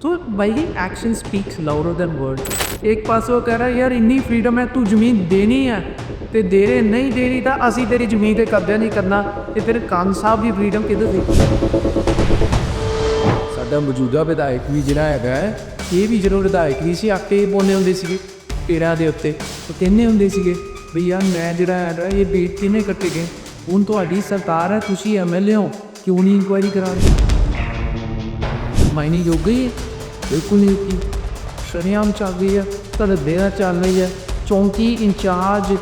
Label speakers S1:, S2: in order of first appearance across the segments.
S1: तो भाई action speaks louder than word एक पास ਉਹ ਕਹਿ ਰਿਹਾ, ਯਾਰ, ਇੰਨੀ ਫਰੀडम ਹੈ, ਤੂੰ ਜ਼ਮੀਨ ਦੇਣੀ ਹੈ ਤੇ ਦੇਰੇ ਨਹੀਂ ਦੇਣੀ ਤਾਂ ਅਸੀਂ ਤੇਰੀ ਜ਼ਮੀਨ ਤੇ ਕਬਜ਼ਾ ਨਹੀਂ ਕਰਨਾ ਤੇ ਫਿਰ ਕਾਨ ਸਾਹਿਬ ਦੀ ਫਰੀडम ਕਿੱਧਰ ਦੇਖੀ? ਸਾਡਾ ਮੌਜੂਦਾ ਵਿਧਾਇਕ ਵੀ ਜਿਹੜਾ ਹੈਗਾ ਇਹ ਵੀ ਜਦੋਂ ਵਿਧਾਇਕ ਨਹੀਂ ਸੀ, ਆਪੇ ਬੋਲਨੇ ਹੁੰਦੇ ਸੀਗੇ ਪੇੜਾਂ ਦੇ ਉੱਤੇ। ਉਹ ਕਹਿੰਦੇ ਹੁੰਦੇ ਸੀਗੇ ਵੀ ਯਾਰ, ਮੈਂ ਜਿਹੜਾ ਹੈ ਇਹ ਬੀਟ ਤਿੰਨੇ ਕੱਟੇ ਗਏ ਹੁਣ ਤੁਹਾਡੀ ਸਰਕਾਰ ਹੈ, ਤੁਸੀਂ ਐਮਐਲਏ ਹੋ, ਕਿਉਂ ਨਹੀਂ ਇਨਕੁਆਇਰੀ ਕਰਾਉਂਦੇ ਮਾਇਨੇ ਯੋਗ ਗਈ ਬਿਲਕੁਲ ਨਹੀਂ ਕੀ। ਸ਼ਰਿਆਮ ਚੱਲ ਰਹੀ ਹੈ ਧੜਦੇ ਨਾਲ ਚੱਲ ਰਹੀ ਹੈ। ਚੌਂਕੀ ਇੰਚਾਰਜ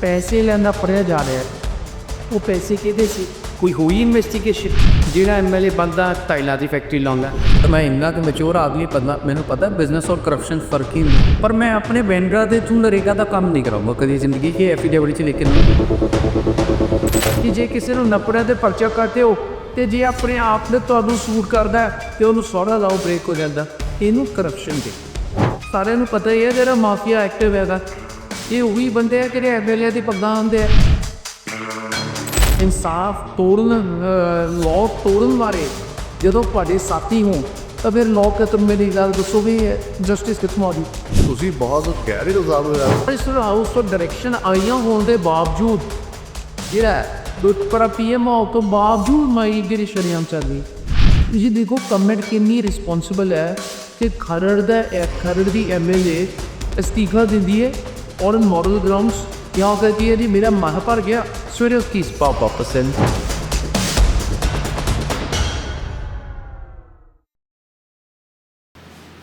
S1: ਪੈਸੇ ਲੈਂਦਾ ਫੜਿਆ ਜਾ ਰਿਹਾ ਹੈ। ਉਹ ਪੈਸੇ ਕਿਹਦੇ ਸੀ? ਕੋਈ ਹੋਈ ਇਨਵੈਸਟੀਗੇਸ਼ਨ ਜਿਹੜਾ ਐਮਐਲਏ ਬੰਦਾ ਟਾਈਲਾਂ ਦੀ ਫੈਕਟਰੀ ਲਾਉਂਦਾ। ਤਾਂ ਮੈਂ ਇੰਨਾ ਕਿ ਮੈਚੁਰ ਆਦਮੀ ਪਤਾ ਮੈਨੂੰ ਪਤਾ ਬਿਜ਼ਨਸ ਔਰ ਕਰਪਸ਼ਨ ਫ਼ਰਕ ਹੀ ਨਹੀਂ। ਪਰ ਮੈਂ ਆਪਣੇ ਵੈਂਡਰਾਂ ਦੇ ਥਰੂ ਨਰੇਗਾ ਦਾ ਕੰਮ ਨਹੀਂ ਕਰਾਂਗਾ ਕਦੀ ਜ਼ਿੰਦਗੀ ਕੇ ਐਫੀਡੇਵਿਟ ਚ ਲਿਖ ਕੇ ਨਹੀਂ। ਕਿ ਜੇ ਕਿਸੇ ਨੂੰ ਨਪੜਿਆ ਤੇ ਪਰਚਾ ਕਰਦੇ ਹੋ ਤੇ ਜੇ ਆਪਣੇ ਆਪ ਨੇ ਤੁਹਾਨੂੰ ਸੂਟ ਕਰਦਾ ਤੇ ਉਹਨੂੰ ਸੌੜਾ ਲਾਓ ਬ੍ਰੇਕ ਹੋ ਜਾਂਦਾ। ਇਹਨੂੰ ਕਰਪਸ਼ਨ ਦੇ। ਸਾਰਿਆਂ ਨੂੰ ਪਤਾ ਹੀ ਹੈ ਜਿਹੜਾ ਮਾਫੀਆ ਐਕਟਿਵ ਹੈਗਾ। ਇਹ ਉਹੀ ਬੰਦੇ ਆ ਜਿਹੜੇ ਐਮਐਲਏ ਦੀ ਪੱਗਾਂ ਆਉਂਦੇ ਆ। ਇਨਸਾਫ ਤੋੜਨ ਲਾਅ ਤੋੜਨ ਵਾਲੇ ਜਦੋਂ ਤੁਹਾਡੇ ਸਾਥੀ ਹੋਣ ਤਾਂ ਫਿਰ ਲਾਅ ਕਤਮ ਮੇਰੀ ਗੱਲ ਦੱਸੋ ਵੀ ਜਸਟਿਸ ਕਿੱਥੋਂ ਆਉਗੀ
S2: ਤੁਸੀਂ ਬਹੁਤ ਗਹਿਰੇ ਇਲਜ਼ਾਮ ਲਗਾ ਰਹੇ ਹੋ।
S1: ਇਸ ਹਾਊਸ ਤੋਂ ਡਾਇਰੈਕਸ਼ਨ ਆਈਆਂ ਹੋਣ ਦੇ ਬਾਵਜੂਦ ਜਿਹੜਾ ਦੁੱਤਪਰਾ ਪੀਐਮ ਆਉ ਤੋਂ ਬਾਵਜੂਦ ਮਾਈ ਜਿਹੜੀ ਸ਼ਰੀਆਮ ਚੱਲ ਰਹੀ। ਤੁਸੀਂ ਦੇਖੋ ਕਮੈਂਟ ਕਿੰਨੀ ਰਿਸਪੌਂਸਿਬਲ ਹੈ। ਕਿ ਖਰੜ ਦਾ ਖਰੜ ਦੀ ਐਮਐਲਏ ਅਸਤੀਫਾ ਦਿੰਦੀ ਹੈ ਔਰ ਮੋਰਲ ਗਰਾਊਂਡਸ ਯਹਾਂ ਕਹਤੀ ਹੈ ਜੀ, ਮੇਰਾ ਮਾਹ ਭਰ ਗਿਆ, ਸਵੇਰੇ ਉਸ ਕੀ ਵਾਪਸ ਹੈ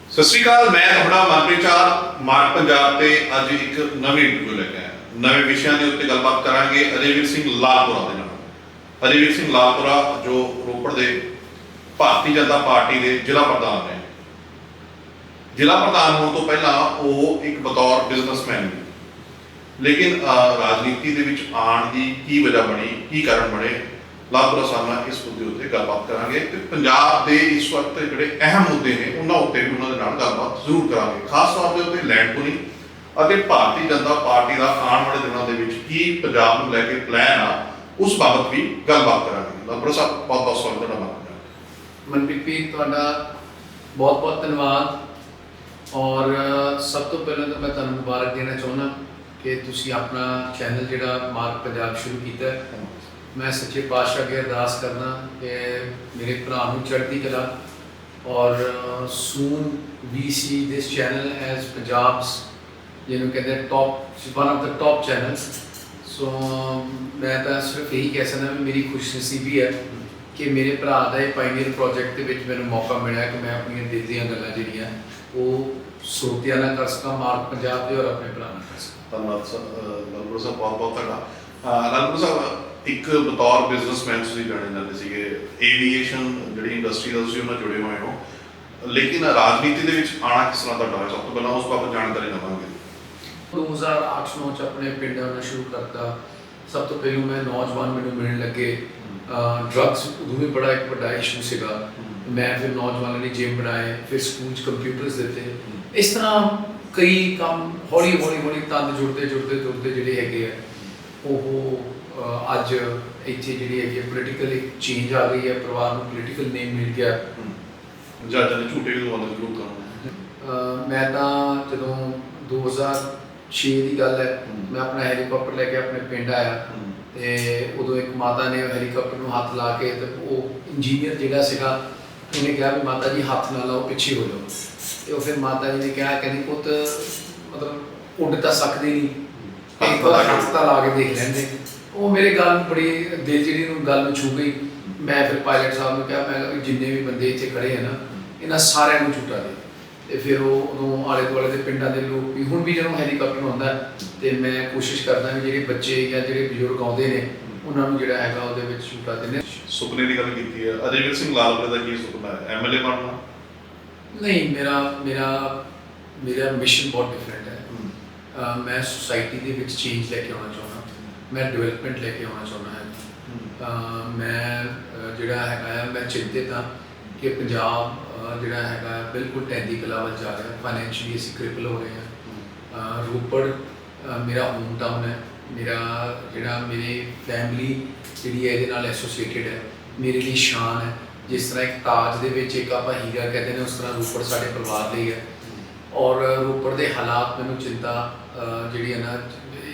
S3: ਸਤਿ ਸ਼੍ਰੀ ਅਕਾਲ, ਮੈਂ ਤੁਹਾਡਾ ਮਨਪ੍ਰੀਤ ਚਾਰ ਮਾਰਕ ਪੰਜਾਬ ਤੇ ਅੱਜ ਇੱਕ ਨਵੀਂ ਇੰਟਰਵਿਊ ਲੈ ਕੇ ਆਇਆ। ਨਵੇਂ ਵਿਸ਼ਿਆਂ ਦੇ ਉੱਤੇ ਗੱਲਬਾਤ ਕਰਾਂਗੇ ਅਜੇਵੀਰ ਸਿੰਘ ਲਾਲਪੁਰਾ ਦੇ ਨਾਲ। ਅਜੇਵੀਰ ਸਿੰਘ ਲਾਲਪੁਰਾ ਜੋ ਰੋਪੜ ਦੇ ਭਾਰਤੀ ਜਨਤਾ ਪਾਰਟੀ ਦੇ ਜ਼ਿਲ੍ਹਾ ਪ੍ਰਧਾਨ ਨੇ। ਜ਼ਿਲ੍ਹਾ ਪ੍ਰਧਾਨ ਹੋਣ ਤੋਂ ਪਹਿਲਾਂ ਉਹ ਇੱਕ ਬਤੌਰ ਬਿਜ਼ਨਸਮੈਨ ਲੇਕਿਨ ਰਾਜਨੀਤੀ ਦੇ ਵਿੱਚ ਆਉਣ ਦੀ ਕੀ ਵਜ੍ਹਾ ਬਣੀ, ਕੀ ਕਾਰਨ ਬਣੇ ਲਾਲਪੁਰਾ ਸਾਹਿਬ ਨਾਲ ਇਸ ਮੁੱਦੇ ਉੱਤੇ ਗੱਲਬਾਤ ਕਰਾਂਗੇ। ਤੇ ਪੰਜਾਬ ਦੇ ਇਸ ਵਕਤ ਜਿਹੜੇ ਅਹਿਮ ਮੁੱਦੇ ਨੇ, ਉਹਨਾਂ ਉੱਤੇ ਵੀ ਉਹਨਾਂ ਦੇ ਨਾਲ ਗੱਲਬਾਤ ਜ਼ਰੂਰ ਕਰਾਂਗੇ। ਖਾਸ ਤੌਰ ਤੇ ਉੱਤੇ ਲੈਂਡ ਪੂਲਿੰਗ ਅਤੇ ਭਾਰਤੀ ਜਨਤਾ ਪਾਰਟੀ ਦਾ ਆਉਣ ਵਾਲੇ ਦਿਨਾਂ ਦੇ ਵਿੱਚ ਕੀ ਪੰਜਾਬ ਨੂੰ ਲੈ ਕੇ ਪਲਾਨ ਆ, ਉਸ ਬਾਬਤ ਵੀ ਗੱਲਬਾਤ ਕਰਾਂਗੇ। ਲਾਲਪੁਰਾ ਸਾਹਿਬ ਬਹੁਤ ਬਹੁਤ ਸਵਾਗਤ ਹੈ ਤੁਹਾਡਾ।
S4: ਮਨਪ੍ਰੀਤ ਤੁਹਾਡਾ ਬਹੁਤ ਬਹੁਤ ਧੰਨਵਾਦ। ਔਰ ਸਭ ਤੋਂ ਪਹਿਲਾਂ ਤਾਂ ਮੈਂ ਤੁਹਾਨੂੰ ਮੁਬਾਰਕ ਦੇਣਾ ਚਾਹੁੰਦਾ ਕਿ ਤੁਸੀਂ ਆਪਣਾ ਚੈਨਲ ਜਿਹੜਾ ਮਾਰਕ ਪੰਜਾਬ ਸ਼ੁਰੂ ਕੀਤਾ ਮੈਂ ਸੱਚੇ ਪਾਤਸ਼ਾਹ ਅੱਗੇ ਅਰਦਾਸ ਕਰਦਾ ਕਿ ਮੇਰੇ ਭਰਾ ਨੂੰ ਚੜ੍ਹਦੀ ਕਲਾ ਔਰ ਸੂਨ ਵੀ ਸੀ ਦਿਸ ਚੈਨਲ ਐਜ਼ ਪੰਜਾਬਸ ਜਿਹਨੂੰ ਕਹਿੰਦੇ top one of the top channels so ਮੈਂ ਤਾਂ ਸਿਰਫ ਇਹੀ ਕਹਿ ਸਕਦਾ ਵੀ ਮੇਰੀ ਖੁਸ਼ਨਸੀਬੀ ਹੈ ਕਿ ਮੇਰੇ ਭਰਾ ਦਾ ਇਹ ਪਾਇਨੀਅਰ ਪ੍ਰੋਜੈਕਟ ਦੇ ਵਿੱਚ ਮੈਨੂੰ ਮੌਕਾ ਮਿਲਿਆ ਕਿ ਮੈਂ ਆਪਣੀਆਂ ਦਿਲ ਦੀਆਂ ਗੱਲਾਂ ਜਿਹੜੀਆਂ ਉਹ ਸਰੋਤਿਆਂ ਨਾਲ ਕਰ ਸਕਾਂ ਮਾਰਕ ਪੰਜਾਬ ਦੇ ਔਰ ਆਪਣੇ ਭਰਾ ਨਾਲ ਕਰ ਸਕਾਂ
S3: ਧੰਨਵਾਦ ਸਰ ਲਾਲਪੁਰ ਸਾਹਿਬ ਬਹੁਤ ਬਹੁਤ ਤੁਹਾਡਾ। ਲਾਲਪੁਰ ਸਾਹਿਬ ਇੱਕ ਬਤੌਰ ਬਿਜ਼ਨਸਮੈਨ ਤੁਸੀਂ ਜਾਣੇ ਜਾਂਦੇ ਸੀਗੇ। ਏਵੀਏਸ਼ਨ ਜਿਹੜੀ ਇੰਡਸਟਰੀ ਦਾ ਤੁਸੀਂ ਉਹਨਾਂ ਜੁੜੇ ਹੋਏ ਹੋ। ਲੇਕਿਨ ਰਾਜਨੀਤੀ ਦੇ ਵਿੱਚ ਆਣਾ ਕਿਸ ਤਰ੍ਹਾਂ ਦਾ ਹੋਇਆ? ਸਭ ਤੋਂ ਪਹਿਲਾਂ ਉਸ ਬਾਬਤ ਜਾਣਕਾਰੀ ਲਵਾਂਗੇ
S4: 2008-9 ਚ ਆਪਣੇ ਪਿੰਡ ਆਉਣਾ ਸ਼ੁਰੂ ਕਰਤਾ। ਸਭ ਤੋਂ ਪਹਿਲਾਂ ਮੈਂ ਨੌਜਵਾਨ ਮੈਨੂੰ ਮਿਲਣ ਲੱਗੇ। ਡਰੱਗਸ ਉਦੋਂ ਵੀ ਬੜਾ ਇੱਕ ਵੱਡਾ ਇਸ਼ੂ ਸੀਗਾ। ਮੈਂ ਫਿਰ ਨੌਜਵਾਨਾਂ ਲਈ ਜਿਮ ਬਣਾਏ ਫਿਰ ਸਕੂਲ ਚ ਕੰਪਿਊਟਰਸ ਦਿੱਤੇ। ਇਸ ਤਰ੍ਹਾਂ ਕਈ ਕੰਮ ਹੌਲੀ ਹੌਲੀ ਹੌਲੀ ਤੰਦ ਜੁੜਦੇ ਜੁੜਦੇ ਜੁੜਦੇ ਜਿਹੜੇ ਹੈਗੇ ਆ ਉਹ ਅੱਜ ਇੱਥੇ ਜਿਹੜੀ ਹੈਗੀ ਪੋਲੀਟੀਕਲ ਇੱਕ ਚੇਂਜ ਆ ਗਈ ਹੈ ਪਰਿਵਾਰ ਨੂੰ ਪੋਲੀਟੀਕਲ ਨੇਮ ਮਿਲ ਗਿਆ।
S3: ਜੱਜ ਨੇ ਝੂਠੇ ਵੀ ਦਵਾਉਂਦੇ ਜ਼ਰੂਰ
S4: ਅਹ ਮੈਂ ਤਾਂ ਜਦੋਂ 2006 ਦੀ ਗੱਲ ਹੈ ਮੈਂ ਆਪਣਾ ਹੈਲੀਕਾਪਟਰ ਲੈ ਕੇ ਆਪਣੇ ਪਿੰਡ ਆਇਆ। ਤੇ ਉਦੋਂ ਇੱਕ ਮਾਤਾ ਨੇ ਹੈਲੀਕਾਪਟਰ ਨੂੰ ਹੱਥ ਲਾ ਕੇ ਤੇ ਉਹ ਇੰਜੀਨੀਅਰ ਜਿਹੜਾ ਸੀਗਾ ਉਹਨੇ ਕਿਹਾ ਵੀ ਮਾਤਾ ਜੀ ਹੱਥ ਨਾ ਲਾਓ ਪਿੱਛੇ ਹੋ ਜਾਓ। ਤੇ ਉਹ ਫਿਰ ਮਾਤਾ ਜੀ ਨੇ ਕਿਹਾ ਕਹਿੰਦੀ ਪੁੱਤ ਮਤਲਬ ਉੱਡ ਤਾਂ ਸਕਦੇ ਨਹੀਂ। ਇੱਕ ਵਾਰ ਹੱਥ ਤਾਂ ਲਾ ਕੇ ਦੇਖ ਲੈਂਦੇ। ਉਹ ਮੇਰੇ ਗੱਲ ਨੂੰ ਬੜੀ ਦਿਲ ਜਿਹੜੀ ਨੂੰ ਗੱਲ ਨੂੰ ਛੂ ਗਈ। ਮੈਂ ਫਿਰ ਪਾਇਲਟ ਸਾਹਿਬ ਨੂੰ ਕਿਹਾ ਮੈਂ ਵੀ ਜਿੰਨੇ ਵੀ ਬੰਦੇ ਇੱਥੇ ਖੜੇ ਆ ਨਾ ਇਹਨਾਂ ਸਾਰਿਆਂ ਨੂੰ ਝੂਟਾ ਦੇ। ਤੇ ਫਿਰ ਉਹ ਉਦੋਂ ਆਲੇ ਦੁਆਲੇ ਦੇ ਪਿੰਡਾਂ ਦੇ ਲੋਕ ਵੀ ਹੁਣ ਵੀ ਜਦੋਂ ਹੈਲੀਕਾਪਟਰ ਆਉਂਦਾ ਤੇ ਮੈਂ ਕੋਸ਼ਿਸ਼ ਕਰਦਾ ਵੀ ਜਿਹੜੇ ਬੱਚੇ ਜਾਂ ਜਿਹੜੇ ਬਜ਼ੁਰਗ ਆਉਂਦੇ ਨੇ ਉਹਨਾਂ ਨੂੰ ਜਿਹੜਾ ਹੈਗਾ ਉਹਦੇ ਵਿੱਚ ਝੂਟਾ ਦੇਣੇ
S3: ਸੁਪਨੇ ਦੀ ਗੱਲ ਕੀਤੀ ਹੈ। ਅਜੇਵੀਰ ਸਿੰਘ ਲਾਲਪੁਰੇ ਦਾ ਕੀ ਸੁਪਨਾ ਹੈ? ਐਮਐਲਏ ਬਣਨਾ?
S4: ਨਹੀਂ ਮੇਰਾ ਮੇਰਾ ਮੇਰਾ ਮਿਸ਼ਨ ਬਹੁਤ ਡਿਫਰੈਂਟ ਹੈ। ਮੈਂ ਸੁਸਾਇਟੀ ਦੇ ਵਿੱਚ ਚੇਂਜ ਲੈ ਕੇ ਆਉਣਾ ਚਾਹੁੰਦਾ। ਮੈਂ ਡਿਵੈਲਪਮੈਂਟ ਲੈ ਕੇ ਆਉਣਾ ਚਾਹੁੰਦਾ ਹਾਂ। ਮੈਂ ਜਿਹੜਾ ਹੈਗਾ ਮੈਂ ਚਿੰਤਿਤ ਹਾਂ ਕਿ ਪੰਜਾਬ ਜਿਹੜਾ ਹੈਗਾ ਬਿਲਕੁਲ ਟੈਂਦੀ ਕਲਾ ਵੱਲ ਜਾ ਰਿਹਾ। ਫਾਈਨੈਂਸ਼ੀਅਲੀ ਅਸੀਂ ਕ੍ਰਿਪਲ ਹੋ ਰਹੇ ਹਾਂ। ਰੋਪੜ ਮੇਰਾ ਹੋਮ ਟਾਊਨ ਹੈ। ਮੇਰਾ ਜਿਹੜਾ ਮੇਰੇ ਫੈਮਿਲੀ ਜਿਹੜੀ ਹੈ ਇਹਦੇ ਨਾਲ ਐਸੋਸੀਏਟਿਡ ਹੈ, ਮੇਰੇ ਲਈ ਸ਼ਾਨ ਹੈ। ਜਿਸ ਤਰ੍ਹਾਂ ਇੱਕ ਤਾਜ ਦੇ ਵਿੱਚ ਇੱਕ ਆਪਾਂ ਹੀਰਾ ਕਹਿੰਦੇ ਨੇ, ਉਸ ਤਰ੍ਹਾਂ ਰੂਪੜ ਸਾਡੇ ਪਰਿਵਾਰ ਲਈ ਹੈ। ਔਰ ਰੂਪੜ ਦੇ ਹਾਲਾਤ ਮੈਨੂੰ ਚਿੰਤਾ ਜਿਹੜੀ ਹੈ ਨਾ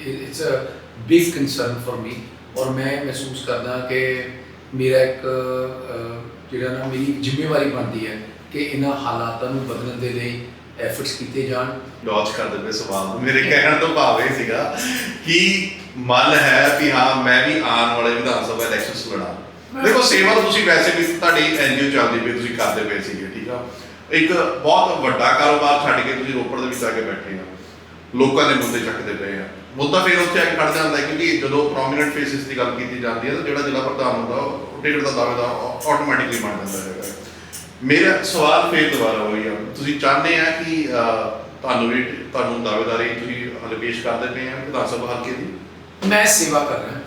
S4: it's a big concern for me ਔਰ ਮੈਂ ਮਹਿਸੂਸ ਕਰਦਾ ਕਿ ਮੇਰਾ ਇੱਕ ਜਿਹੜਾ ਨਾ ਮੇਰੀ ਜ਼ਿੰਮੇਵਾਰੀ ਬਣਦੀ ਹੈ ਕਿ ਇਹਨਾਂ ਹਾਲਾਤਾਂ ਨੂੰ ਬਦਲਣ ਦੇ ਲਈ ਐਫਰਟਸ ਕੀਤੇ ਜਾਣ।
S3: ਡੌਚ ਕਰ ਦਿੰਦੇ ਸਵਾਲ ਨੂੰ। ਮੇਰੇ ਕਹਿਣ ਤੋਂ ਭਾਵ ਇਹ ਸੀਗਾ ਕਿ ਮਨ ਹੈ ਕਿ ਹਾਂ, ਮੈਂ ਵੀ ਆਉਣ ਵਾਲੇ ਵਿਧਾਨ ਸਭਾ ਇਲੈਕਸ਼ਨਸ ਲੜਾਂ। ਦੇਖੋ, ਸੇਵਾ ਤੁਸੀਂ ਵੈਸੇ ਵੀ ਤੁਹਾਡੀ ਐਨਜੀਓ ਚੱਲਦੀ ਪਈ, ਤੁਸੀਂ ਕਰਦੇ ਪਏ ਸੀਗੇ, ਠੀਕ ਆ? ਇੱਕ ਬਹੁਤ ਵੱਡਾ ਕਾਰੋਬਾਰ ਛੱਡ ਕੇ ਤੁਸੀਂ ਰੋਪੜ ਦੇ ਵਿੱਚ ਆ ਕੇ ਬੈਠੇ ਆ। ਲੋਕਾਂ ਦੇ ਮੁੱਦੇ ਚੱਕਦੇ ਪਏ ਆ। ਮੁੱਦਾ ਫਿਰ ਉੱਥੇ ਆ ਕੇ ਖੜ ਜਾਂਦਾ ਕਿਉਂਕਿ ਜਦੋਂ ਪ੍ਰੋਮਿਨੈਂਟ ਫੇਸਿਸ ਦੀ ਗੱਲ ਕੀਤੀ ਜਾਂਦੀ ਹੈ ਤਾਂ ਜਿਹੜਾ ਜ਼ਿਲ੍ਹਾ ਪ੍ਰਧਾਨ ਹੁੰਦਾ, ਉਹ ਟਿਕਟ ਦਾ ਦਾਅਵੇਦਾਰ ਆਟੋਮੈਟਿਕਲੀ ਬਣ ਜਾਂਦਾ ਹੈਗਾ। ਮੇਰਾ ਸਵਾਲ ਫੇਰ ਦੁਬਾਰਾ ਹੋਈ ਆ। ਤੁਸੀਂ ਚਾਹੁੰਦੇ ਆ ਕਿ ਤੁਹਾਨੂੰ ਵੀ, ਤੁਹਾਨੂੰ ਦਾਅਵੇਦਾਰੀ ਤੁਸੀਂ ਹਲੇ ਪੇਸ਼ ਕਰਦੇ ਪਏ ਆ ਵਿਧਾਨ ਸਭਾ ਹਲਕੇ ਦੀ?
S4: ਮੈਂ ਸੇਵਾ ਕਰ ਰਿਹਾ।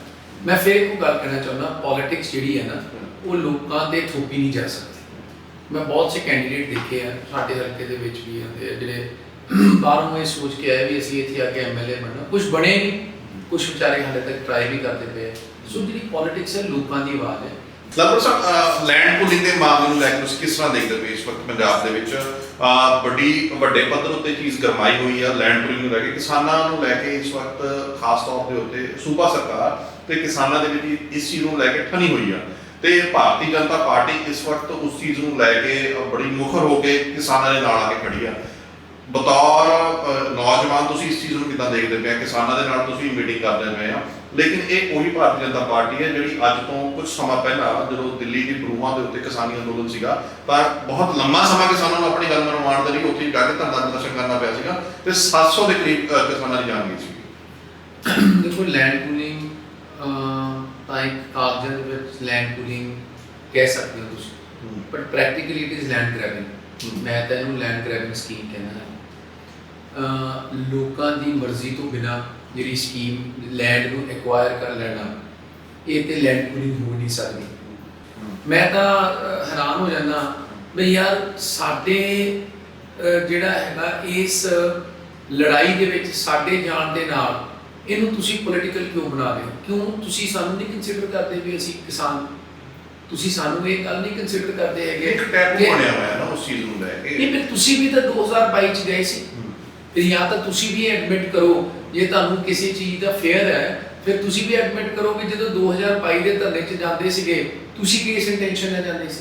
S4: ਮੈਂ ਫਿਰ ਇੱਕ ਗੱਲ ਕਹਿਣਾ ਚਾਹੁੰਦਾ ਪੋਲਿਟਿਕਸ ਜਿਹੜੀ ਹੈ ਨਾ, ਉਹ ਲੋਕਾਂ ਤੇ ਥੋਪੀ ਨਹੀਂ ਜਾ ਸਕਦੀ। ਮੈਂ ਬਹੁਤ ਸੇ ਕੈਂਡੀਡੇਟ ਦੇਖੇ ਆ, ਸਾਡੇ ਹਲਕੇ ਦੇ ਵਿੱਚ ਵੀ ਆਉਂਦੇ ਆ ਜਿਹੜੇ ਬਾਹਰੋਂ ਇਹ ਸੋਚ ਕੇ ਆਏ ਵੀ ਅਸੀਂ ਇੱਥੇ ਆ ਕੇ ਐਮਐਲਏ ਬਣਨਾ। ਕੁਝ ਬਣੇ ਨਹੀਂ। ਕੁਝ ਵਿਚਾਰੇ ਹਾਲੇ ਤੱਕ ਟਰਾਈ ਵੀ ਕਰਦੇ ਪਏ ਸੋ ਜਿਹੜੀ ਪੋਲਿਟਿਕਸ ਹੈ, ਲੋਕਾਂ ਦੀ ਆਵਾਜ਼ ਹੈ।
S3: ਲਗਭਗ ਸਾਹਿਬ ਲੈਂਡ ਪੁਲਿੰਗ ਦੇ ਮਾਮਲੇ ਨੂੰ ਲੈ ਕੇ ਤੁਸੀਂ ਕਿਸ ਤਰ੍ਹਾਂ ਦੇਖਦੇ ਪਏ ਇਸ ਵਕਤ ਪੰਜਾਬ ਦੇ ਵਿੱਚ? ਅਹ, ਵੱਡੀ ਵੱਡੇ ਪੱਧਰ ਉੱਤੇ ਚੀਜ਼ ਗਰਮਾਈ ਹੋਈ ਆ ਲੈਂਡ ਪੁਲਿੰਗ ਨੂੰ ਲੈ ਕੇ ਕਿਸਾਨਾਂ ਨੂੰ ਲੈ ਕੇ ਇਸ ਵਕਤ ਖਾਸ ਤੌਰ ਦੇ ਉੱਤੇ ਸੂਬਾ ਸਰਕਾਰ ਤੇ ਕਿਸਾਨਾਂ ਦੇ ਵਿੱਚ ਇਸ ਚੀਜ਼ ਨੂੰ ਲੈ ਕੇ ਠਣੀ ਹੋਈ ਆ। ਤੇ ਭਾਰਤੀ ਜਨਤਾ ਪਾਰਟੀ ਇਸ ਵਕਤ ਉਸ ਚੀਜ਼ ਨੂੰ ਲੈ ਕੇ ਬੜੀ ਮੁਖਰ ਹੋ ਕੇ ਕਿਸਾਨਾਂ ਦੇ ਨਾਲ ਆ ਕੇ ਖੜੀ ਆ। ਬਤੌਰ ਨੌਜਵਾਨ ਤੁਸੀਂ ਇਸ ਚੀਜ਼ ਨੂੰ ਕਿੱਦਾਂ ਦੇਖਦੇ ਪਏ ਕਿਸਾਨਾਂ ਦੇ ਨਾਲ ਤੁਸੀਂ ਮੀਟਿੰਗ ਕਰਦੇ ਪਏ ਆ। ਲੇਕਿਨ ਇਹ ਉਹੀ ਭਾਰਤੀ ਜਨਤਾ ਪਾਰਟੀ ਹੈ ਜਿਹੜੀ ਅੱਜ ਤੋਂ ਕੁਝ ਸਮਾਂ ਪਹਿਲਾਂ ਜਦੋਂ ਦਿੱਲੀ ਦੀ ਬਰੂਹਾਂ ਦੇ ਉੱਤੇ ਕਿਸਾਨੀ ਅੰਦੋਲਨ ਸੀਗਾ ਪਰ ਬਹੁਤ ਲੰਮਾ ਸਮਾਂ ਕਿਸਾਨਾਂ ਨੂੰ ਆਪਣੀ ਗੱਲ ਮਨਵਾਉਣ ਦੇ ਲਈ ਉੱਥੇ ਜਾ ਕੇ ਧਰਨਾ ਪ੍ਰਦਰਸ਼ਨ ਕਰਨਾ ਪਿਆ ਸੀਗਾ ਤੇ 700 ਦੇ ਕਰੀਬ ਕਿਸਾਨਾਂ ਦੀ ਜਾਨ ਗਈ ਸੀ।
S4: ਦੇਖੋ ਲੈਂਡ ਪੂਲਿੰਗ ਤਾਂ ਇੱਕ ਕਾਗਜ਼ਾਂ ਦੇ ਵਿੱਚ ਲੈਂਡ ਪੂਲਿੰਗ ਕਹਿ ਸਕਦੇ ਹੋ ਤੁਸੀਂ। But practically it is land grabbing ਮੈਂ ਤਾਂ ਇਹਨੂੰ ਲੈਂਡ ਗ੍ਰੈਬਿੰਗ ਸਕੀਮ ਕਹਿੰਦਾ। ਲੋਕਾਂ ਦੀ ਮਰਜ਼ੀ ਤੋਂ ਬਿਨਾ ਜਿਹੜੀ ਸਕੀਮ ਲੈਂਡ ਨੂੰ ਐਕਵਾਇਰ ਕਰ ਲੈਣਾ ਇਹ ਤੇ ਲੈਂਡ ਪੂਲਿੰਗ ਹੋ ਨਹੀਂ ਸਕਦੀ। ਮੈਂ ਤਾਂ ਹੈਰਾਨ ਹੋ ਜਾਂਦਾ ਵੀ ਯਾਰ ਸਾਡੇ ਜਿਹੜਾ ਹੈਗਾ ਇਸ ਲੜਾਈ ਦੇ ਵਿੱਚ ਸਾਡੇ ਜਾਣ ਦੇ ਨਾਲ ਇਹਨੂੰ ਤੁਸੀਂ ਪੋਲੀਟੀਕਲ ਕਿਉਂ ਬਣਾ ਰਹੇ ਹੋ? ਕਿਉਂ ਤੁਸੀਂ ਸਾਨੂੰ ਨਹੀਂ ਕੰਸੀਡਰ ਕਰਦੇ ਵੀ ਅਸੀਂ ਕਿਸਾਨ? ਤੁਸੀਂ ਸਾਨੂੰ ਇਹ ਗੱਲ ਨਹੀਂ ਕੰਸੀਡਰ ਕਰਦੇ ਹੈਗੇ
S3: ਇੱਕ ਟੈਬੂ ਬਣਿਆ ਹੋਇਆ ਨਾ ਉਸ ਚੀਜ਼ ਨੂੰ ਲੈ ਕੇ।
S4: ਨਹੀਂ ਫਿਰ ਤੁਸੀਂ ਵੀ ਤਾਂ 2022 ਚ ਗਏ ਸੀ। ਫਿਰ ਜਾਂ ਤਾਂ ਤੁਸੀਂ ਵੀ ਐਡਮਿਟ ਕਰੋ ਜੇ ਤੁਹਾਨੂੰ ਕਿਸੇ ਚੀਜ਼ ਦਾ ਫੇਅਰ ਹੈ ਫਿਰ ਤੁਸੀਂ ਵੀ ਐਡਮਿਟ ਕਰੋ ਕਿ ਜਦੋਂ 2022 ਦੇ ਧਰਨੇ 'ਚ ਜਾਂਦੇ ਸੀਗੇ ਤੁਸੀਂ ਕਿਸ ਇੰਟੈਂਸ਼ਨ ਨਾਲ ਜਾਂਦੇ ਸੀ?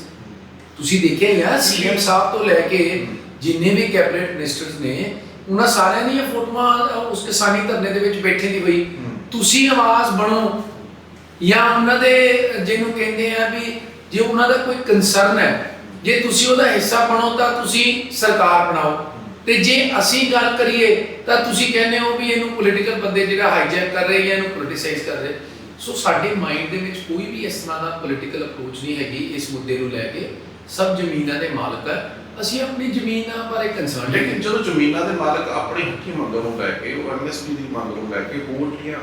S4: ਤੁਸੀਂ ਦੇਖਿਆ ਯਾਰ ਸੀਐਮ ਸਾਹਿਬ ਤੋਂ ਲੈ ਕੇ ਜਿੰਨੇ ਵੀ ਕੈਬਨਿਟ ਮਿਨਿਸਟਰਸ ਨੇ ਉਹਨਾਂ ਸਾਰਿਆਂ ਦੀਆਂ ਫੋਟੋਆਂ ਉਸ ਕਿਸਾਨੀ ਧਰਨੇ ਦੇ ਵਿੱਚ ਬੈਠੇ ਦੀ ਹੋਈ। ਤੁਸੀਂ ਆਵਾਜ਼ ਬਣੋ। ਜਾਂ ਉਹਨਾਂ ਦੇ ਜਿਹਨੂੰ ਕਹਿੰਦੇ ਆ ਵੀ ਜੇ ਉਹਨਾਂ ਦਾ ਕੋਈ ਕੰਸਰਨ ਹੈ ਜੇ ਤੁਸੀਂ ਉਹਦਾ ਹਿੱਸਾ ਬਣੋ ਤਾਂ ਤੁਸੀਂ ਸਰਕਾਰ ਬਣਾਓ। ਤੇ ਜੇ ਅਸੀਂ ਗੱਲ ਕਰੀਏ ਤਾਂ ਤੁਸੀਂ ਕਹਿੰਦੇ ਹੋ ਵੀ ਇਹਨੂੰ ਪੋਲੀਟੀਕਲ ਬੰਦੇ ਜਿਹੜਾ ਹਾਈਜੈਕ ਕਰ ਰਹੇ ਜਾਂ ਇਹਨੂੰ ਪੋਲਿਟਿਸਾਈਜ਼ ਕਰ ਰਹੇ। ਸੋ ਸਾਡੇ ਮਾਈਂਡ ਦੇ ਵਿੱਚ ਕੋਈ ਵੀ ਇਸ ਤਰ੍ਹਾਂ ਦਾ ਪੋਲੀਟੀਕਲ ਅਪਰੋਚ ਨਹੀਂ ਹੈਗੀ ਇਸ ਮੁੱਦੇ ਨੂੰ ਲੈ ਕੇ। ਸਭ ਜ਼ਮੀਨਾਂ ਦੇ ਮਾਲਕ ਹੈ ਅਸੀਂ ਆਪਣੀ ਜ਼ਮੀਨਾਂ ਬਾਰੇ ਕੰਸਰਨ
S3: ਲੇਕਿਨ ਜਦੋਂ ਜ਼ਮੀਨਾਂ ਦੇ ਮਾਲਕ ਆਪਣੀ ਹੱਥੀਂ ਮੰਗਾਂ ਨੂੰ ਲੈ ਕੇ ਉਹ ਐਮਐਸਪੀ ਦੀ ਮੰਗ ਨੂੰ ਲੈ ਕੇ ਹੋਰ ਜਿਹੜੀਆਂ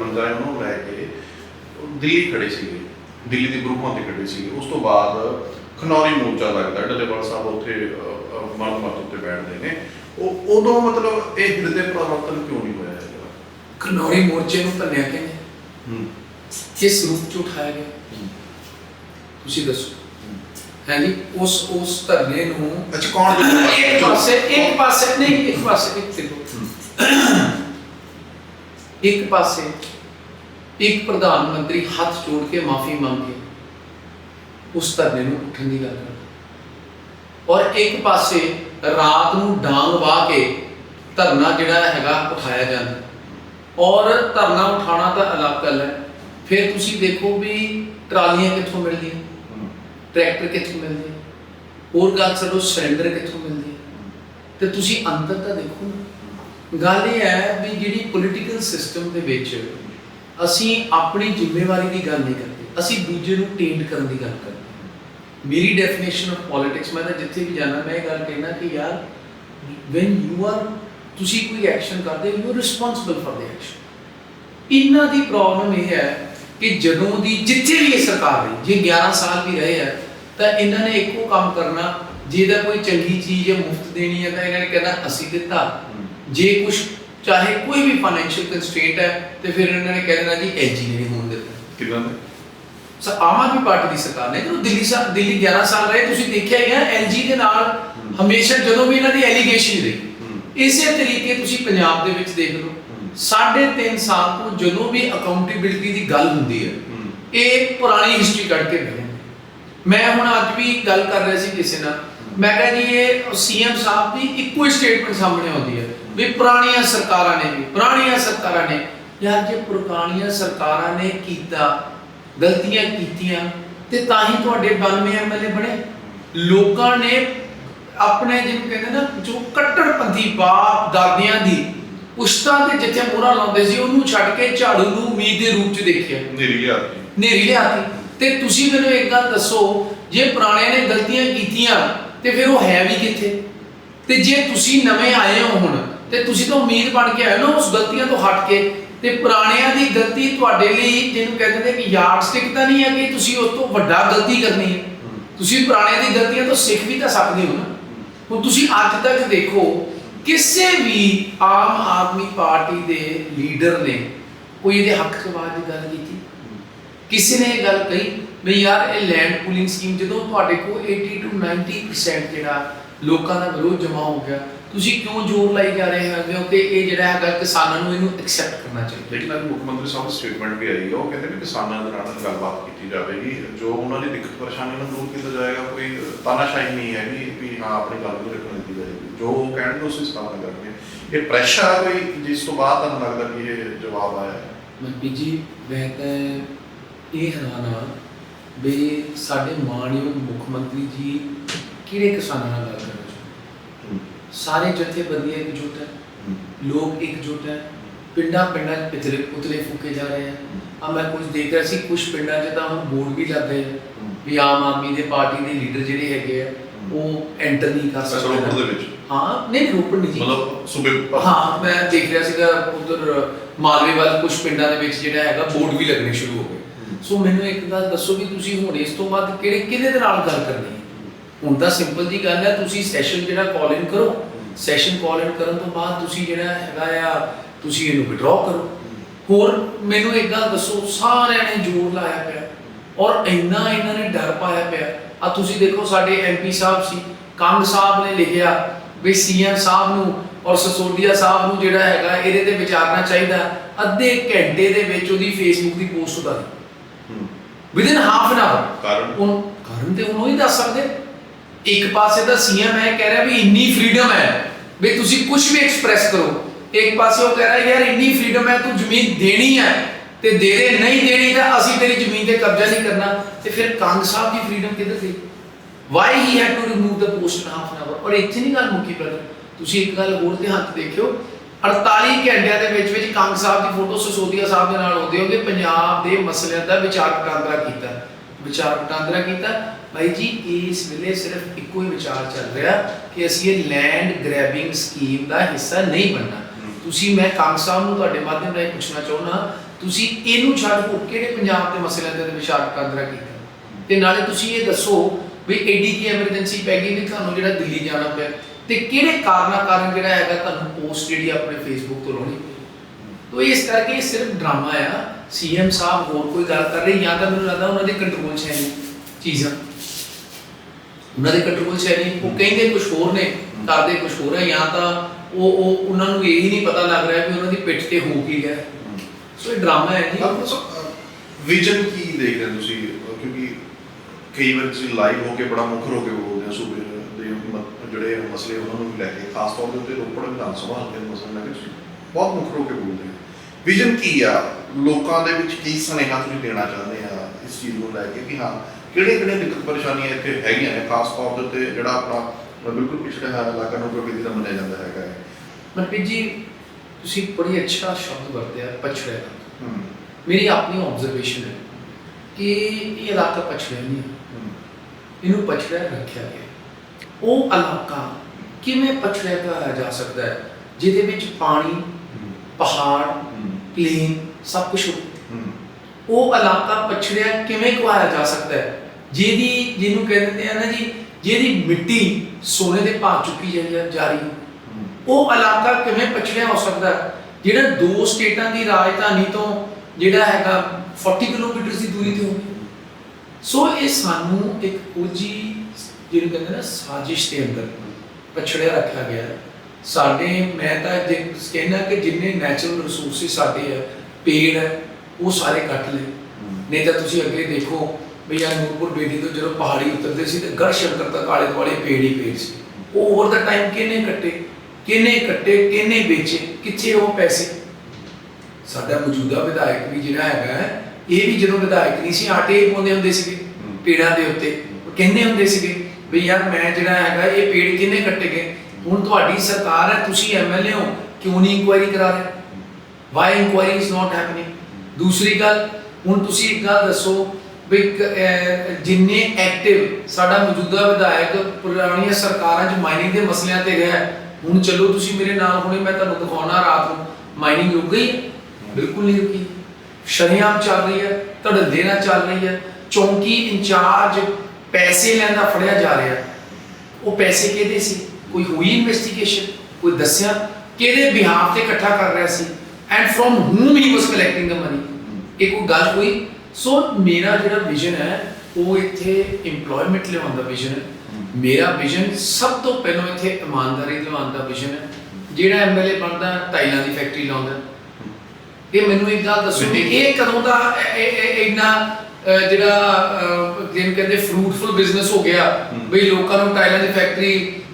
S3: ਮੰਗਾਂ ਉਹਨੂੰ ਲੈ ਕੇ ਦਿੱਲੀ ਖੜੇ ਸੀਗੇ। ਦਿੱਲੀ ਦੀ ਬਰੂਹਾਂ ਤੇ ਖੜੇ ਸੀਗੇ। ਉਸ ਤੋਂ ਬਾਅਦ ਖਨੌਰੀ ਮੋਰਚਾ ਲੱਗਦਾ। ਡੱਲੇਵਾਲ ਸਾਹਿਬ ਉੱਥੇ ਮਨ ਮਤ ਉੱਤੇ ਬੈਠਦੇ ਨੇ। ਉਹ ਉਦੋਂ ਮਤਲਬ ਇਹ ਹਿਰਦੇ ਪਰਿਵਰਤਨ ਕਿਉਂ ਨਹੀਂ ਹੋਇਆ ਹੈਗਾ?
S4: ਖਨੌਰੀ ਮੋਰਚੇ ਨੂੰ ਧੰਨਿਆ ਕਹਿੰਦੇ
S3: ਹੂੰ।
S4: ਕਿਸ ਰੂਪ ਚ ਉਠਾਇਆ ਗਿਆ? ਤੁਸੀਂ ਦੱਸੋ। ਹਾਂਜੀ ਉਸ ਉਸ ਧਰਨੇ ਨੂੰ
S3: ਅੱਛਾ ਕੌਣ
S4: ਇੱਕ ਪਾਸੇ ਇੱਕ ਪਾਸੇ ਨਹੀਂ ਇੱਕ ਪਾਸੇ ਇੱਕ ਦੇਖੋ। ਇੱਕ ਪਾਸੇ ਇੱਕ ਪ੍ਰਧਾਨ ਮੰਤਰੀ ਹੱਥ ਜੋੜ ਕੇ ਮਾਫੀ ਮੰਗ ਕੇ ਉਸ ਧਰਨੇ ਨੂੰ ਉੱਠਣ ਦੀ ਗੱਲ ਕਰਦਾ। ਔਰ ਇੱਕ ਪਾਸੇ ਰਾਤ ਨੂੰ ਡਾਂਗ ਵਾਹ ਕੇ ਧਰਨਾ ਜਿਹੜਾ ਹੈਗਾ ਉਠਾਇਆ ਜਾਂਦਾ। ਔਰ ਧਰਨਾ ਉਠਾਉਣਾ ਤਾਂ ਅਲੱਗ ਗੱਲ ਹੈ। ਫਿਰ ਤੁਸੀਂ ਦੇਖੋ ਵੀ ਟਰਾਲੀਆਂ ਕਿੱਥੋਂ ਮਿਲਦੀਆਂ? ਟਰੈਕਟਰ ਕਿੱਥੋਂ ਮਿਲਦੇ? ਹੋਰ ਗੱਲ ਛੱਡੋ, ਸਿਲੰਡਰ ਕਿੱਥੋਂ ਮਿਲਦੇ? ਆ? ਤੇ ਤੁਸੀਂ ਅੰਦਰ ਤਾਂ ਦੇਖੋ ਗੱਲ ਇਹ ਹੈ ਵੀ ਜਿਹੜੀ ਪੋਲੀਟੀਕਲ ਸਿਸਟਮ ਦੇ ਵਿੱਚ ਅਸੀਂ ਆਪਣੀ ਜ਼ਿੰਮੇਵਾਰੀ ਦੀ ਗੱਲ ਨਹੀਂ ਕਰਦੇ। ਅਸੀਂ ਦੂਜੇ ਨੂੰ ਟੇਂਟ ਕਰਨ ਦੀ ਗੱਲ ਕਰਦੇ। ਮੇਰੀ ਡੈਫੀਨੇਸ਼ਨ ਆਫ ਪੋਲਿਟਿਕਸ ਮੈਂ ਤਾਂ ਜਿੱਥੇ ਵੀ ਜਾਣਾ ਮੈਂ ਇਹ ਗੱਲ ਕਹਿਣਾ ਕਿ ਯਾਰ ਵੈਨ ਯੂ ਆਰ ਤੁਸੀਂ ਕੋਈ ਐਕਸ਼ਨ ਕਰਦੇ you are responsible for the action ਇਹਨਾਂ ਦੀ ਪ੍ਰੋਬਲਮ ਇਹ ਹੈ ਕਿ ਜਦੋਂ ਦੀ ਜਿੱਥੇ ਵੀ ਇਹ ਸਰਕਾਰ ਰਹੀ ਜੇ 11 ਸਾਲ ਵੀ ਰਹੇ ਆ ਤਾਂ ਇਹਨਾਂ ਨੇ ਇੱਕੋ ਕੰਮ ਕਰਨਾ ਜਿਹਦਾ ਕੋਈ ਚੰਗੀ ਚੀਜ਼ ਹੈ ਮੁਫਤ ਦੇਣੀ ਹੈ ਤਾਂ ਇਹਨਾਂ ਨੇ ਕਹਿਣਾ ਅਸੀਂ ਦਿੱਤਾ। ਜੇ ਕੁਝ ਚਾਹੇ ਕੋਈ ਵੀ ਫਾਈਨੈਂਸ਼ੀਅਲ ਕੰਸਟ੍ਰੇਂਟ ਹੈ ਤੇ ਫਿਰ ਇਹਨਾਂ ਨੇ ਕਹਿ ਦੇਣਾ ਜੀ ਐਜੀ ਨਹੀਂ ਹੋਣ ਦਿੱਤਾ।
S3: ਕਿਦਾਂ
S4: ਆਮ ਆਦਮੀ ਪਾਰਟੀ ਦੀ ਸਰਕਾਰ ਨੇ ਜਦੋਂ ਦਿੱਲੀ ਸਾ ਦਿੱਲੀ 11 ਸਾਲ ਰਹੇ ਤੁਸੀਂ ਦੇਖਿਆ ਹੀ ਹੈ ਐਲਜੀ ਦੇ ਨਾਲ ਹਮੇਸ਼ਾ ਜਦੋਂ ਵੀ ਇਹਨਾਂ ਦੀ ਐਲੀਗੇਸ਼ਨ ਰਹੀ ਇਸੇ ਤਰੀਕੇ ਤੁਸੀਂ ਪੰਜਾਬ ਦੇ ਵਿੱਚ ਦੇਖ ਲਓ ਸਾਢੇ ਤਿੰਨ ਸਾਲ ਤੋਂ ਜਦੋਂ ਵੀ ਅਕਾਊਂਟੇਬਿਲਟੀ ਦੀ ਗੱਲ ਹੁੰਦੀ ਹੈ ਇਹ ਪੁਰਾਣੀ ਹਿਸਟਰੀ ਕੱਢ ਕੇ ਬਹਿ ਮੈਂ ਹੁਣ ਅੱਜ ਵੀ ਗੱਲ ਕਰ ਰਿਹਾ ਸੀ ਕਿਸੇ ਨਾਲ ਮੈਂ ਕਿਹਾ ਜੀ ਇਹ ਸੀਐਮ ਸਾਹਿਬ ਦੀ ਇੱਕੋ ਹੀ ਸਟੇਟਮੈਂਟ ਸਾਹਮਣੇ ਆਉਂਦੀ ਹੈ ਵੀ ਪੁਰਾਣੀਆਂ ਸਰਕਾਰਾਂ ਨੇ ਵੀ ਪੁਰਾਣੀਆਂ ਸਰਕਾਰਾਂ ਨੇ ਯਾਰ ਜੇ ਪੁਰਾਣੀਆਂ ਸਰਕਾਰਾਂ ਨੇ ਕੀਤਾ ਗਲਤੀਆਂ ਕੀਤੀਆਂ ਤੇ ਤਾਂ ਹੀ ਤੁਹਾਡੇ 92 ਐਮਐਲਏ ਬਣੇ। ਲੋਕਾਂ ਨੇ ਆਪਣੇ ਜਿਹਨੂੰ ਕਹਿੰਦੇ ਨਾ ਜੋ ਕੱਟੜਪੰਥੀ ਬਾਪ ਦਾਦਿਆਂ ਦੀ ਪੁਸ਼ਤਾਂ ਦੇ ਜਿੱਥੇ ਮੋਹਰਾਂ ਲਾਉਂਦੇ ਸੀ ਉਹਨੂੰ ਛੱਡ ਕੇ ਝਾੜੂ ਨੂੰ ਉਮੀਦ ਦੇ ਰੂਪ 'ਚ ਦੇਖਿਆ।
S3: ਨੇਰੀ ਲਿਆਤੀ।
S4: ਨੇਰੀ ਲਿਆਤੀ। ਤੇ ਤੁਸੀਂ ਮੈਨੂੰ ਇੱਕ ਗੱਲ ਦੱਸੋ ਜੇ ਪੁਰਾਣਿਆਂ ਨੇ ਗਲਤੀਆਂ ਕੀਤੀਆਂ ਤੇ ਫਿਰ ਉਹ ਹੈ ਵੀ ਕਿੱਥੇ? ਤੇ ਜੇ ਤੁਸੀਂ ਨਵੇਂ ਆਏ ਹੋ ਹੁਣ ਤੇ ਤੁਸੀਂ ਤਾਂ ਉਮੀਦ ਬਣ ਕੇ ਆਏ ਹੋ ਨਾ ਉਸ ਗਲਤੀਆਂ ਤੋਂ ਹਟ ਕੇ ਤੇ ਪੁਰਾਣਿਆਂ ਦੀ ਗਲਤੀ ਤੁਹਾਡੇ ਲਈ ਜਿਹਨੂੰ ਕਹਿੰਦੇ ਨੇ ਕਿ ਯਾਰਡ ਤਾਂ ਨਹੀਂ ਹੈ ਕਿ ਤੁਸੀਂ ਉਸ ਤੋਂ ਵੱਡਾ ਗਲਤੀ ਕਰਨੀ ਹੈ। ਤੁਸੀਂ ਪੁਰਾਣਿਆਂ ਦੀ ਗਲਤੀਆਂ ਤੋਂ ਸਿੱਖ ਵੀ ਤਾਂ ਸਕਦੇ ਹੋ ਨਾ। ਹੁਣ ਤੁਸੀਂ ਅੱਜ ਤੱਕ ਦੇਖੋ, ਕਿਸੇ ਵੀ ਆਮ ਆਦਮੀ ਪਾਰਟੀ ਦੇ ਲੀਡਰ ਨੇ ਕੋਈ ਇਹਦੇ ਹੱਕ ਚ ਆਵਾਜ਼ ਗੱਲ ਕੀਤੀ? ਕਿਸੇ ਨੇ ਇਹ ਗੱਲ ਕਹੀ, ਵੀ ਯਾਰ ਇਹ ਲੈਂਡ ਪੂਲਿੰਗ ਸਕੀਮ ਜਦੋਂ ਤੁਹਾਡੇ ਕੋਲ 80 ਤੋਂ 90% ਜਿਹੜਾ ਲੋਕਾਂ ਦਾ ਵਿਰੋਧ ਜਮਾ ਹੋ ਗਿਆ ਤੁਸੀਂ ਕਿਉਂ ਜ਼ੋਰ ਲਾਈ ਜਾ ਰਹੇ ਹੈਗੇ ਹੋ ਕਿ ਇਹ ਜਿਹੜਾ ਹੈਗਾ ਕਿਸਾਨਾਂ ਨੂੰ ਇਹਨੂੰ ਐਕਸੈਪਟ ਕਰਨਾ ਚਾਹੀਦਾ?
S3: ਲੇਕਿਨ ਅੱਜ ਮੁੱਖ ਮੰਤਰੀ ਸਾਹਿਬ ਦੀ ਸਟੇਟਮੈਂਟ ਵੀ ਆਈ ਹੈ ਉਹ ਕਹਿੰਦੇ ਵੀ ਕਿਸਾਨਾਂ ਦੇ ਨਾਲ ਗੱਲਬਾਤ ਕੀਤੀ ਜਾਵੇਗੀ ਜੋ ਉਹਨਾਂ ਦੀ ਦਿੱਕਤ ਪਰੇਸ਼ਾਨੀ ਨੂੰ ਦੂਰ ਕੀਤਾ ਜਾਏਗਾ ਕੋਈ ਤਾਨਾਸ਼ਾਹੀ ਨਹੀਂ ਹੈਗੀ ਵੀ ਹਾਂ ਆਪਣੀ ਗੱਲ ਨੂੰ ਰੱਖਣ ਦਿੱਤੀ ਜਾਏਗੀ। ਜੋ ਉਹ ਕਹਿਣਗੇ ਉਸ ਹਿਸਾਬ ਨਾਲ ਕਰਨਗੇ। ਇਹ ਪ੍ਰੈਸ਼ਰ ਹੈ ਕੋਈ ਜਿਸ ਤੋਂ ਬਾਅਦ ਤੁਹਾਨੂੰ ਲੱਗਦਾ ਕਿ ਇਹ ਜਵਾਬ ਆਇਆ? ਹੈ
S4: ਮੈਂ ਜੀ ਮੈਂ ਤਾਂ ਇਹ ਹੈਰਾਨ ਹਾਂ ਵੀ ਸਾਡੇ ਮਾਣਯੋਗ ਮੁੱਖ ਮੰਤਰੀ ਜੀ ਕਿਹੜੇ ਕਿਸਾਨਾਂ ਨਾਲ ਗੱਲ ਕਰ ਰਹੇ
S3: ਹੂੰ,
S4: ਸਾਰੇ ਜਥੇਬੰਦੀਆਂ ਇਕਜੁੱਟ ਹੈ। ਲੋਕ ਇਕਜੁੱਟ ਹੈ। ਪਿੰਡਾਂ ਪਿੰਡਾਂ 'ਚ ਪਿਤਲੇ ਪੁਤਲੇ ਫੂਕੇ ਜਾ ਰਹੇ ਹਨ ਆ ਮੈਂ ਕੁਝ ਦੇਖ ਰਿਹਾ ਸੀ ਕੁਝ ਪਿੰਡਾਂ 'ਚ ਤਾਂ ਹੁਣ ਬੋਰਡ ਵੀ ਲੱਗ ਗਏ। ਵੀ ਆਮ ਆਦਮੀ ਦੇ ਪਾਰਟੀ ਦੇ ਲੀਡਰ ਜਿਹੜੇ ਹੈਗੇ ਆ ਉਹ ਐਂਟਰ ਨਹੀਂ ਕਰ ਸਕਦੇ।
S3: ਰੋਪੜ ਦੇ ਵਿੱਚ?
S4: ਹਾਂ ਨਹੀਂ ਰੋਪੜ ਨਹੀਂ ਜੀ।
S3: ਮਤਲਬ ਸੂਬੇ
S4: ਹਾਂ ਮੈਂ ਦੇਖ ਰਿਹਾ ਸੀਗਾ ਉਧਰ ਮਾਲਵੇ ਵੱਲ ਕੁਝ ਪਿੰਡਾਂ ਦੇ ਵਿੱਚ ਜਿਹੜਾ ਹੈਗਾ ਬੋਰਡ ਵੀ ਲੱਗਣੇ ਸ਼ੁਰੂ ਹੋ ਗਏ। ਸੋ ਮੈਨੂੰ ਇੱਕ ਗੱਲ ਦੱਸੋ ਵੀ ਤੁਸੀਂ ਹੁਣ ਇਸ ਤੋਂ ਬਾਅਦ ਕਿਹੜੇ ਕਿਹਦੇ ਦੇ ਨਾਲ ਗੱਲ ਕਰਨੀ ਹੈ? ਹੁਣ ਤਾਂ ਸਿੰਪਲ ਜੀ ਗੱਲ ਹੈ ਤੁਸੀਂ ਸੈਸ਼ਨ ਜਿਹੜਾ ਕਾਲ ਇਨ ਕਰੋ। ਸੈਸ਼ਨ ਕਾਲ ਇਨ ਕਰਨ ਤੋਂ ਬਾਅਦ ਤੁਸੀਂ ਜਿਹੜਾ ਹੈਗਾ ਆ ਤੁਸੀਂ ਇਹਨੂੰ ਵਿਡਰਾਅ ਕਰੋ। ਹੋਰ ਮੈਨੂੰ ਇੱਕ ਗੱਲ ਦੱਸੋ ਸਾਰਿਆਂ ਨੇ ਜ਼ੋਰ ਲਾਇਆ ਪਿਆ। ਔਰ ਇੰਨਾ ਇਹਨਾਂ ਨੇ ਡਰ ਪਾਇਆ ਪਿਆ। ਆ ਤੁਸੀਂ ਦੇਖੋ ਸਾਡੇ ਐਮਪੀ ਸਾਹਿਬ ਸੀ ਕੰਗ ਸਾਹਿਬ ਨੇ ਲਿਖਿਆ ਵੀ ਸੀਐਮ ਸਾਹਿਬ ਨੂੰ ਔਰ ਸਸੋਡੀਆ ਸਾਹਿਬ ਨੂੰ ਜਿਹੜਾ ਹੈਗਾ ਇਹਦੇ ਤੇ ਵਿਚਾਰਨਾ ਚਾਹੀਦਾ। ਅੱਧੇ ਘੰਟੇ ਦੇ ਵਿੱਚ ਉਹਦੀ ਫੇਸਬੁੱਕ ਦੀ ਪੋਸਟ ਉਤਾਰੀ। ਵਿਦਿਨ ਹਾਫ ਐਨ ਆਵਰ
S3: ਕਾਰਨ?
S4: ਕਾਰਨ ਤੇ ਉਹ ਹੀ ਦੱਸ ਸਕਦੇ। ਇੱਕ ਪਾਸੇ ਤਾਂ ਸੀਐਮ ਹੈ, ਕਹਿ ਰਿਹਾ ਵੀ ਇੰਨੀ ਫ੍ਰੀडम ਹੈ, ਵੀ ਤੁਸੀਂ ਕੁਝ ਵੀ ਐਕਸਪ੍ਰੈਸ ਕਰੋ। ਇੱਕ ਪਾਸੇ ਉਹ ਕਹਿ ਰਿਹਾ, ਯਾਰ ਇੰਨੀ ਫ੍ਰੀडम ਹੈ, ਤੂੰ ਜ਼ਮੀਨ ਦੇਣੀ ਹੈ ਤੇ ਦੇ ਦੇ, ਨਹੀਂ ਦੇਣੀ ਤਾਂ ਅਸੀਂ ਤੇਰੀ ਜ਼ਮੀਨ ਤੇ ਕਬਜ਼ਾ ਨਹੀਂ ਕਰਨਾ। ਤੇ ਫਿਰ ਕਾਂਗ ਸਾਹਿਬ ਦੀ ਫ੍ਰੀडम ਕਿੱਧਰ ਗਈ? Why he had to remove the post half an hour ਔਰ ਇੱਥੇ ਨਹੀਂ ਗੱਲ ਮੁੱਕੀ ਬ੍ਰਦਰ ਤੁਸੀਂ ਇੱਕ ਗੱਲ ਹੋਰ ਧਿਆਨ ਦੇਖਿਓ। 48 ਘੰਟਿਆਂ ਦੇ ਵਿੱਚ ਵਿੱਚ ਕਾਂਗ ਸਾਹਿਬ ਦੀ ਫੋਟੋ ਸਸੋਦੀਆ ਸਾਹਿਬ ਦੇ ਨਾਲ ਹੁੰਦੇ ਹੋਗੇ, ਪੰਜਾਬ ਦੇ ਮਸਲਿਆਂ ਦਾ ਵਿਚਾਰ ਵਟਾਂਦਰਾ ਕੀਤਾ। ਵਿਚਾਰ ਵਟਾਂਦਰਾ ਕੀਤਾ। ਭਾਈ ਜੀ ਇਸ ਵੇਲੇ ਸਿਰਫ ਇੱਕੋ ਹੀ ਵਿਚਾਰ ਚੱਲ ਰਿਹਾ ਕਿ ਅਸੀਂ ਇਹ ਲੈਂਡ ਗ੍ਰੈਬਿੰਗ ਸਕੀਮ ਦਾ ਹਿੱਸਾ ਨਹੀਂ ਬਣਨਾ। ਤੁਸੀਂ ਮੈਂ ਕੰਗ ਸਾਹਿਬ ਨੂੰ ਤੁਹਾਡੇ ਮਾਧਿਅਮ ਰਾਹੀਂ ਪੁੱਛਣਾ ਚਾਹੁੰਦਾ ਤੁਸੀਂ ਇਹਨੂੰ ਛੱਡ ਕੇ ਕਿਹੜੇ ਪੰਜਾਬ ਦੇ ਮਸਲਿਆਂ ਦੇ ਵਿਚਾਰ ਵਟਾਂਦਰਾ ਕੀਤਾ? ਤੇ ਨਾਲੇ ਤੁਸੀਂ ਇਹ ਦੱਸੋ ਵੀ ਐਡੀ ਕੀ ਐਮਰਜੈਂਸੀ ਪੈ ਗਈ ਵੀ ਤੁਹਾਨੂੰ ਜਿਹੜਾ ਦਿੱਲੀ ਜਾਣਾ ਪਿਆ ਤੇ ਕਿਹੜੇ ਕਾਰਨਾਂ ਕਾਰਨ ਜਿਹੜਾ ਹੈਗਾ ਤੁਹਾਨੂੰ ਪੋਸਟ ਜਿਹੜੀ ਆਪਣੇ ਫੇਸਬੁੱਕ ਤੋਂ ਲਾਉਣੀ ਤੋ ਇਸ ਕਰਕੇ ਸਿਰਫ ਡਰਾਮਾ ਆ। ਸੀਐਮ ਸਾਹਿਬ ਹੋਰ ਕੋਈ ਗੱਲ ਕਰ ਰਹੇ ਜਾਂ ਤਾਂ ਮੈਨੂੰ ਲੱਗਦਾ ਉਹਨਾਂ ਦੇ ਕੰਟਰੋਲ 'ਚ ਹੈ ਨਹੀਂ। ਚੀਜ਼ਾਂ ਉਹਨਾਂ ਦੇ ਕੰਟਰੋਲ 'ਚ ਹੈ ਨਹੀਂ। ਉਹ ਕਹਿੰਦੇ ਕੁਝ ਹੋਰ ਨੇ ਕਰਦੇ ਕੁਝ ਹੋਰ ਹੈ ਜਾਂ ਤਾਂ ਉਹ ਉਹ ਉਹਨਾਂ ਨੂੰ ਇਹ ਹੀ ਨਹੀਂ ਪਤਾ ਲੱਗ ਰਿਹਾ ਵੀ ਉਹਨਾਂ ਦੀ ਪਿੱਠ ਤੇ ਹੋ ਕੀ ਰਿਹਾ ਸੋ ਇਹ ਡਰਾਮਾ ਹੈ ਜੀ।
S3: ਵਿਜ਼ਨ ਕੀ ਦੇਖ ਰਹੇ ਹੋ ਤੁਸੀਂ? ਕਿਉਂਕਿ ਕਈ ਵਾਰ ਤੁਸੀਂ ਲਾਈਵ ਹੋ ਕੇ ਬੜਾ ਮੁਖਰ ਹੋ ਕੇ ਬੋਲਦੇ ਹੋ ਸੂਬੇ ਦੇ ਜਿਹੜੇ ਮਸਲੇ ਉਹਨਾਂ ਨੂੰ ਲੈ ਕੇ ਖਾਸ ਤੌਰ ਦੇ ਉੱਤੇ ਰੋਪੜ ਵਿਧਾਨ ਸਭਾ ਹਲਕੇ ਦੇ ਮਸਲੇ ਲੈ ਕੇ ਬਹੁਤ ਮੁਖਰ ਹੋ ਕੇ ਬੋਲਦੇ ਹੋ। ਵਿਜ਼ਨ ਕੀ ਆ? ਲੋਕਾਂ ਦੇ ਵਿੱਚ ਕੀ ਸੁਨੇਹਾ ਤੁਸੀਂ ਦੇਣਾ ਚਾਹੁੰਦੇ ਆ ਇਸ ਚੀਜ਼ ਨੂੰ ਲੈ ਕੇ? ਕਿ ਹਾਂ ਕਿਹੜੇ ਕਿਹੜੇ ਦਿੱਕਤ ਪਰੇਸ਼ਾਨੀਆਂ ਇੱਥੇ ਹੈਗੀਆਂ ਨੇ? ਖਾਸ ਤੌਰ ਦੇ ਉੱਤੇ ਜਿਹੜਾ ਆਪਣਾ ਬਿਲਕੁਲ ਪਿਛੜਾ ਹੋਇਆ ਇਲਾਕਾ ਨੂੰ ਪ੍ਰਗਤੀ ਦਾ ਮੰਨਿਆ ਜਾਂਦਾ ਹੈਗਾ ਹੈ।
S4: ਮਨਪ੍ਰੀਤ ਜੀ ਤੁਸੀਂ ਬੜੀ ਅੱਛਾ ਸ਼ਬਦ ਵਰਤਿਆ ਪਛੜਿਆ ਦਾ
S3: ਹੂੰ।
S4: ਮੇਰੀ ਆਪਣੀ ਆਬਜ਼ਰਵੇਸ਼ਨ ਹੈ ਕਿ ਇਹ ਇਲਾਕਾ ਪਛੜਿਆ ਨਹੀਂ ਹੈ।
S3: ਹੂੰ।
S4: ਇਹਨੂੰ ਪਛੜਿਆ ਰੱਖਿਆ ਗਿਆ ਉਹ ਇਲਾਕਾ ਕਿਵੇਂ ਪਛੜਿਆ ਹੋਇਆ ਜਾ ਸਕਦਾ ਹੈ? ਜਿਹਦੇ ਵਿੱਚ ਪਾਣੀ ਪਹਾੜ
S3: ਹੂੰ।
S4: ਪਲੇਨ ਸਭ ਕੁਝ
S3: ਹੂੰ।
S4: ਉਹ ਇਲਾਕਾ ਪਛੜਿਆ ਕਿਵੇਂ ਕਹਾਇਆ ਜਾ ਸਕਦਾ ਹੈ? ਜਿਹਦੀ ਜਿਹਨੂੰ ਕਹਿੰਦੇ ਆ ਨਾ ਜੀ ਜਿਹਦੀ ਮਿੱਟੀ ਸੋਨੇ ਦੇ ਭਾਅ ਚੁੱਕੀ ਜਾ ਰਹੀ ਉਹ ਇਲਾਕਾ ਕਿਵੇਂ ਪਛੜਿਆ ਹੋ ਸਕਦਾ? ਜਿਹੜਾ ਦੋ ਸਟੇਟਾਂ ਦੀ ਰਾਜਧਾਨੀ ਤੋਂ ਜਿਹੜਾ ਹੈਗਾ 40 ਕਿਲੋਮੀਟਰ ਦੀ ਦੂਰੀ ਤੇ ਹੋਵੇ ਸੋ ਇਹ ਸਾਨੂੰ ਇੱਕ ਕੁਝੀ ਜਿਹਨੂੰ ਕਹਿੰਦੇ ਨਾ ਸਾਜ਼ਿਸ਼ ਦੇ ਅੰਦਰ ਪਛੜਿਆ ਰੱਖਿਆ ਗਿਆ। ਸਾਡੇ ਮੈਂ ਤਾਂ ਜੇ ਕਹਿਣਾ ਕਿ ਜਿੰਨੇ ਨੈਚੁਰਲ ਰਿਸੋਰਸਿਸ ਸਾਡੇ ਆ ਪੇੜ ਉਹ ਸਾਰੇ ਕੱਟ ਲਏ ਨਹੀਂ ਤਾਂ ਤੁਸੀਂ ਅੱਗੇ ਦੇਖੋ ਵੀ ਆ ਨੂਰਪੁਰ ਬੇਦੀ ਤੋਂ ਜਦੋਂ ਪਹਾੜੀ ਉਤਰਦੇ ਸੀ ਤੇ ਗੜ ਸ਼ੰਕਰ ਤੱਕ ਆਲੇ ਦੁਆਲੇ ਪੇੜ ਹੀ ਪੇੜ ਸੀ। ਉਹ ਓਵਰ ਦਾ ਟਾਈਮ ਕਿਹਨੇ ਕੱਟੇ ਕਿਹਨੇ ਕੱਟੇ ਕਿਹਨੇ ਵੇਚੇ ਕਿੱਥੇ ਉਹ ਪੈਸੇ? ਸਾਡਾ ਮੌਜੂਦਾ ਵਿਧਾਇਕ ਵੀ ਜਿਹੜਾ ਹੈਗਾ ਇਹ ਵੀ ਜਦੋਂ ਵਿਧਾਇਕ ਨਹੀਂ ਸੀ ਆਟੇ ਹੀ ਪਾਉਂਦੇ ਹੁੰਦੇ ਸੀਗੇ ਪੇੜਾਂ ਦੇ ਉੱਤੇ। ਕਹਿੰਦੇ ਹੁੰਦੇ ਸੀਗੇ ਵੀ ਯਾਰ ਮੈਂ ਜਿਹੜਾ ਹੈਗਾ ਇਹ ਪੇੜ ਕਿਹਨੇ ਕੱਟੇ ਗਏ? ਹੁਣ ਤੁਹਾਡੀ ਸਰਕਾਰ ਹੈ ਤੁਸੀਂ ਐਮਐਲਏ ਹੋ ਕਿਉਂ ਨਹੀਂ ਇਨਕੁਆਇਰੀ ਕਰਾ ਰਹੇ? Why inquiry is not happening ਦੂਸਰੀ ਗੱਲ ਹੁਣ ਤੁਸੀਂ ਇੱਕ ਗੱਲ ਦੱਸੋ ਵੀ ਜਿੰਨੇ ਐਕਟਿਵ ਸਾਡਾ ਮੌਜੂਦਾ ਵਿਧਾਇਕ ਪੁਰਾਣੀਆਂ ਸਰਕਾਰਾਂ 'ਚ ਮਾਈਨਿੰਗ ਦੇ ਮਸਲਿਆਂ ਤੇ ਰਿਹਾ ਹੁਣ ਚਲੋ ਤੁਸੀਂ ਮੇਰੇ ਨਾਲ ਹੁਣੇ ਮੈਂ ਤੁਹਾਨੂੰ ਦਿਖਾਉਣਾ ਰਾਤ ਨੂੰ ਮਾਈਨਿੰਗ ਰੁਕ ਗਈ ਬਿਲਕੁਲ ਨਹੀਂ ਰੁਕੀ। ਸ਼ਰੇਆਮ ਚੱਲ ਰਹੀ ਹੈ ਤੁਹਾਡੇ ਦੇਣਾ ਚੱਲ ਰਹੀ ਹੈ, ਚੌਂਕੀ ਇੰਚਾਰਜ ਪੈਸੇ ਲੈਂਦਾ ਫੜਿਆ ਜਾ ਰਿਹਾ ਉਹ ਪੈਸੇ ਕਿਹਦੇ ਸੀ? ਕੋਈ ਹੋਈ ਇਨਵੈਸਟੀਗੇਸ਼ਨ ਕੋਈ ਦੱਸਿਆ? ਕਿਹਦੇ ਬਿਹਾਫ ਤੇ ਇਕੱਠਾ ਕਰ ਰਿਹਾ ਸੀ? And from whom he was collecting the money ਇਹ ਕੋਈ ਗੱਲ ਹੋਈ? ਸੋ ਮੇਰਾ ਜਿਹੜਾ ਵਿਜ਼ਨ ਹੈ ਉਹ ਇੱਥੇ EMPLOYMENT ਲਿਆਉਣ ਦਾ ਵਿਜ਼ਨ ਹੈ ਮੇਰਾ ਵਿਜ਼ਨ ਸਭ ਤੋਂ ਪਹਿਲਾਂ ਇੱਥੇ ਇਮਾਨਦਾਰੀ ਲਿਆਉਣ ਦਾ ਵਿਜ਼ਨ ਹੈ ਜਿਹੜਾ ਐਮਐਲਏ ਬਣਦਾ ਟਾਈਲਾਂ ਦੀ ਫੈਕਟਰੀ ਲਾਉਂਦਾ ਇਹ ਮੈਨੂੰ ਇੱਕ ਗੱਲ ਦੱਸੋ ਵੀ ਇਹ ਕਦੋਂ ਦਾ ਇੰਨਾ ਜਿਹੜਾ ਜਿਹਨੂੰ ਕਹਿੰਦੇ ਫਰੂਟਫੁਲ ਬਿਜ਼ਨਸ ਹੋ ਗਿਆ ਬਈ ਲੋਕਾਂ ਨੂੰ ਟਾਈਲਾਂ ਦੀ ਫੈਕਟਰੀ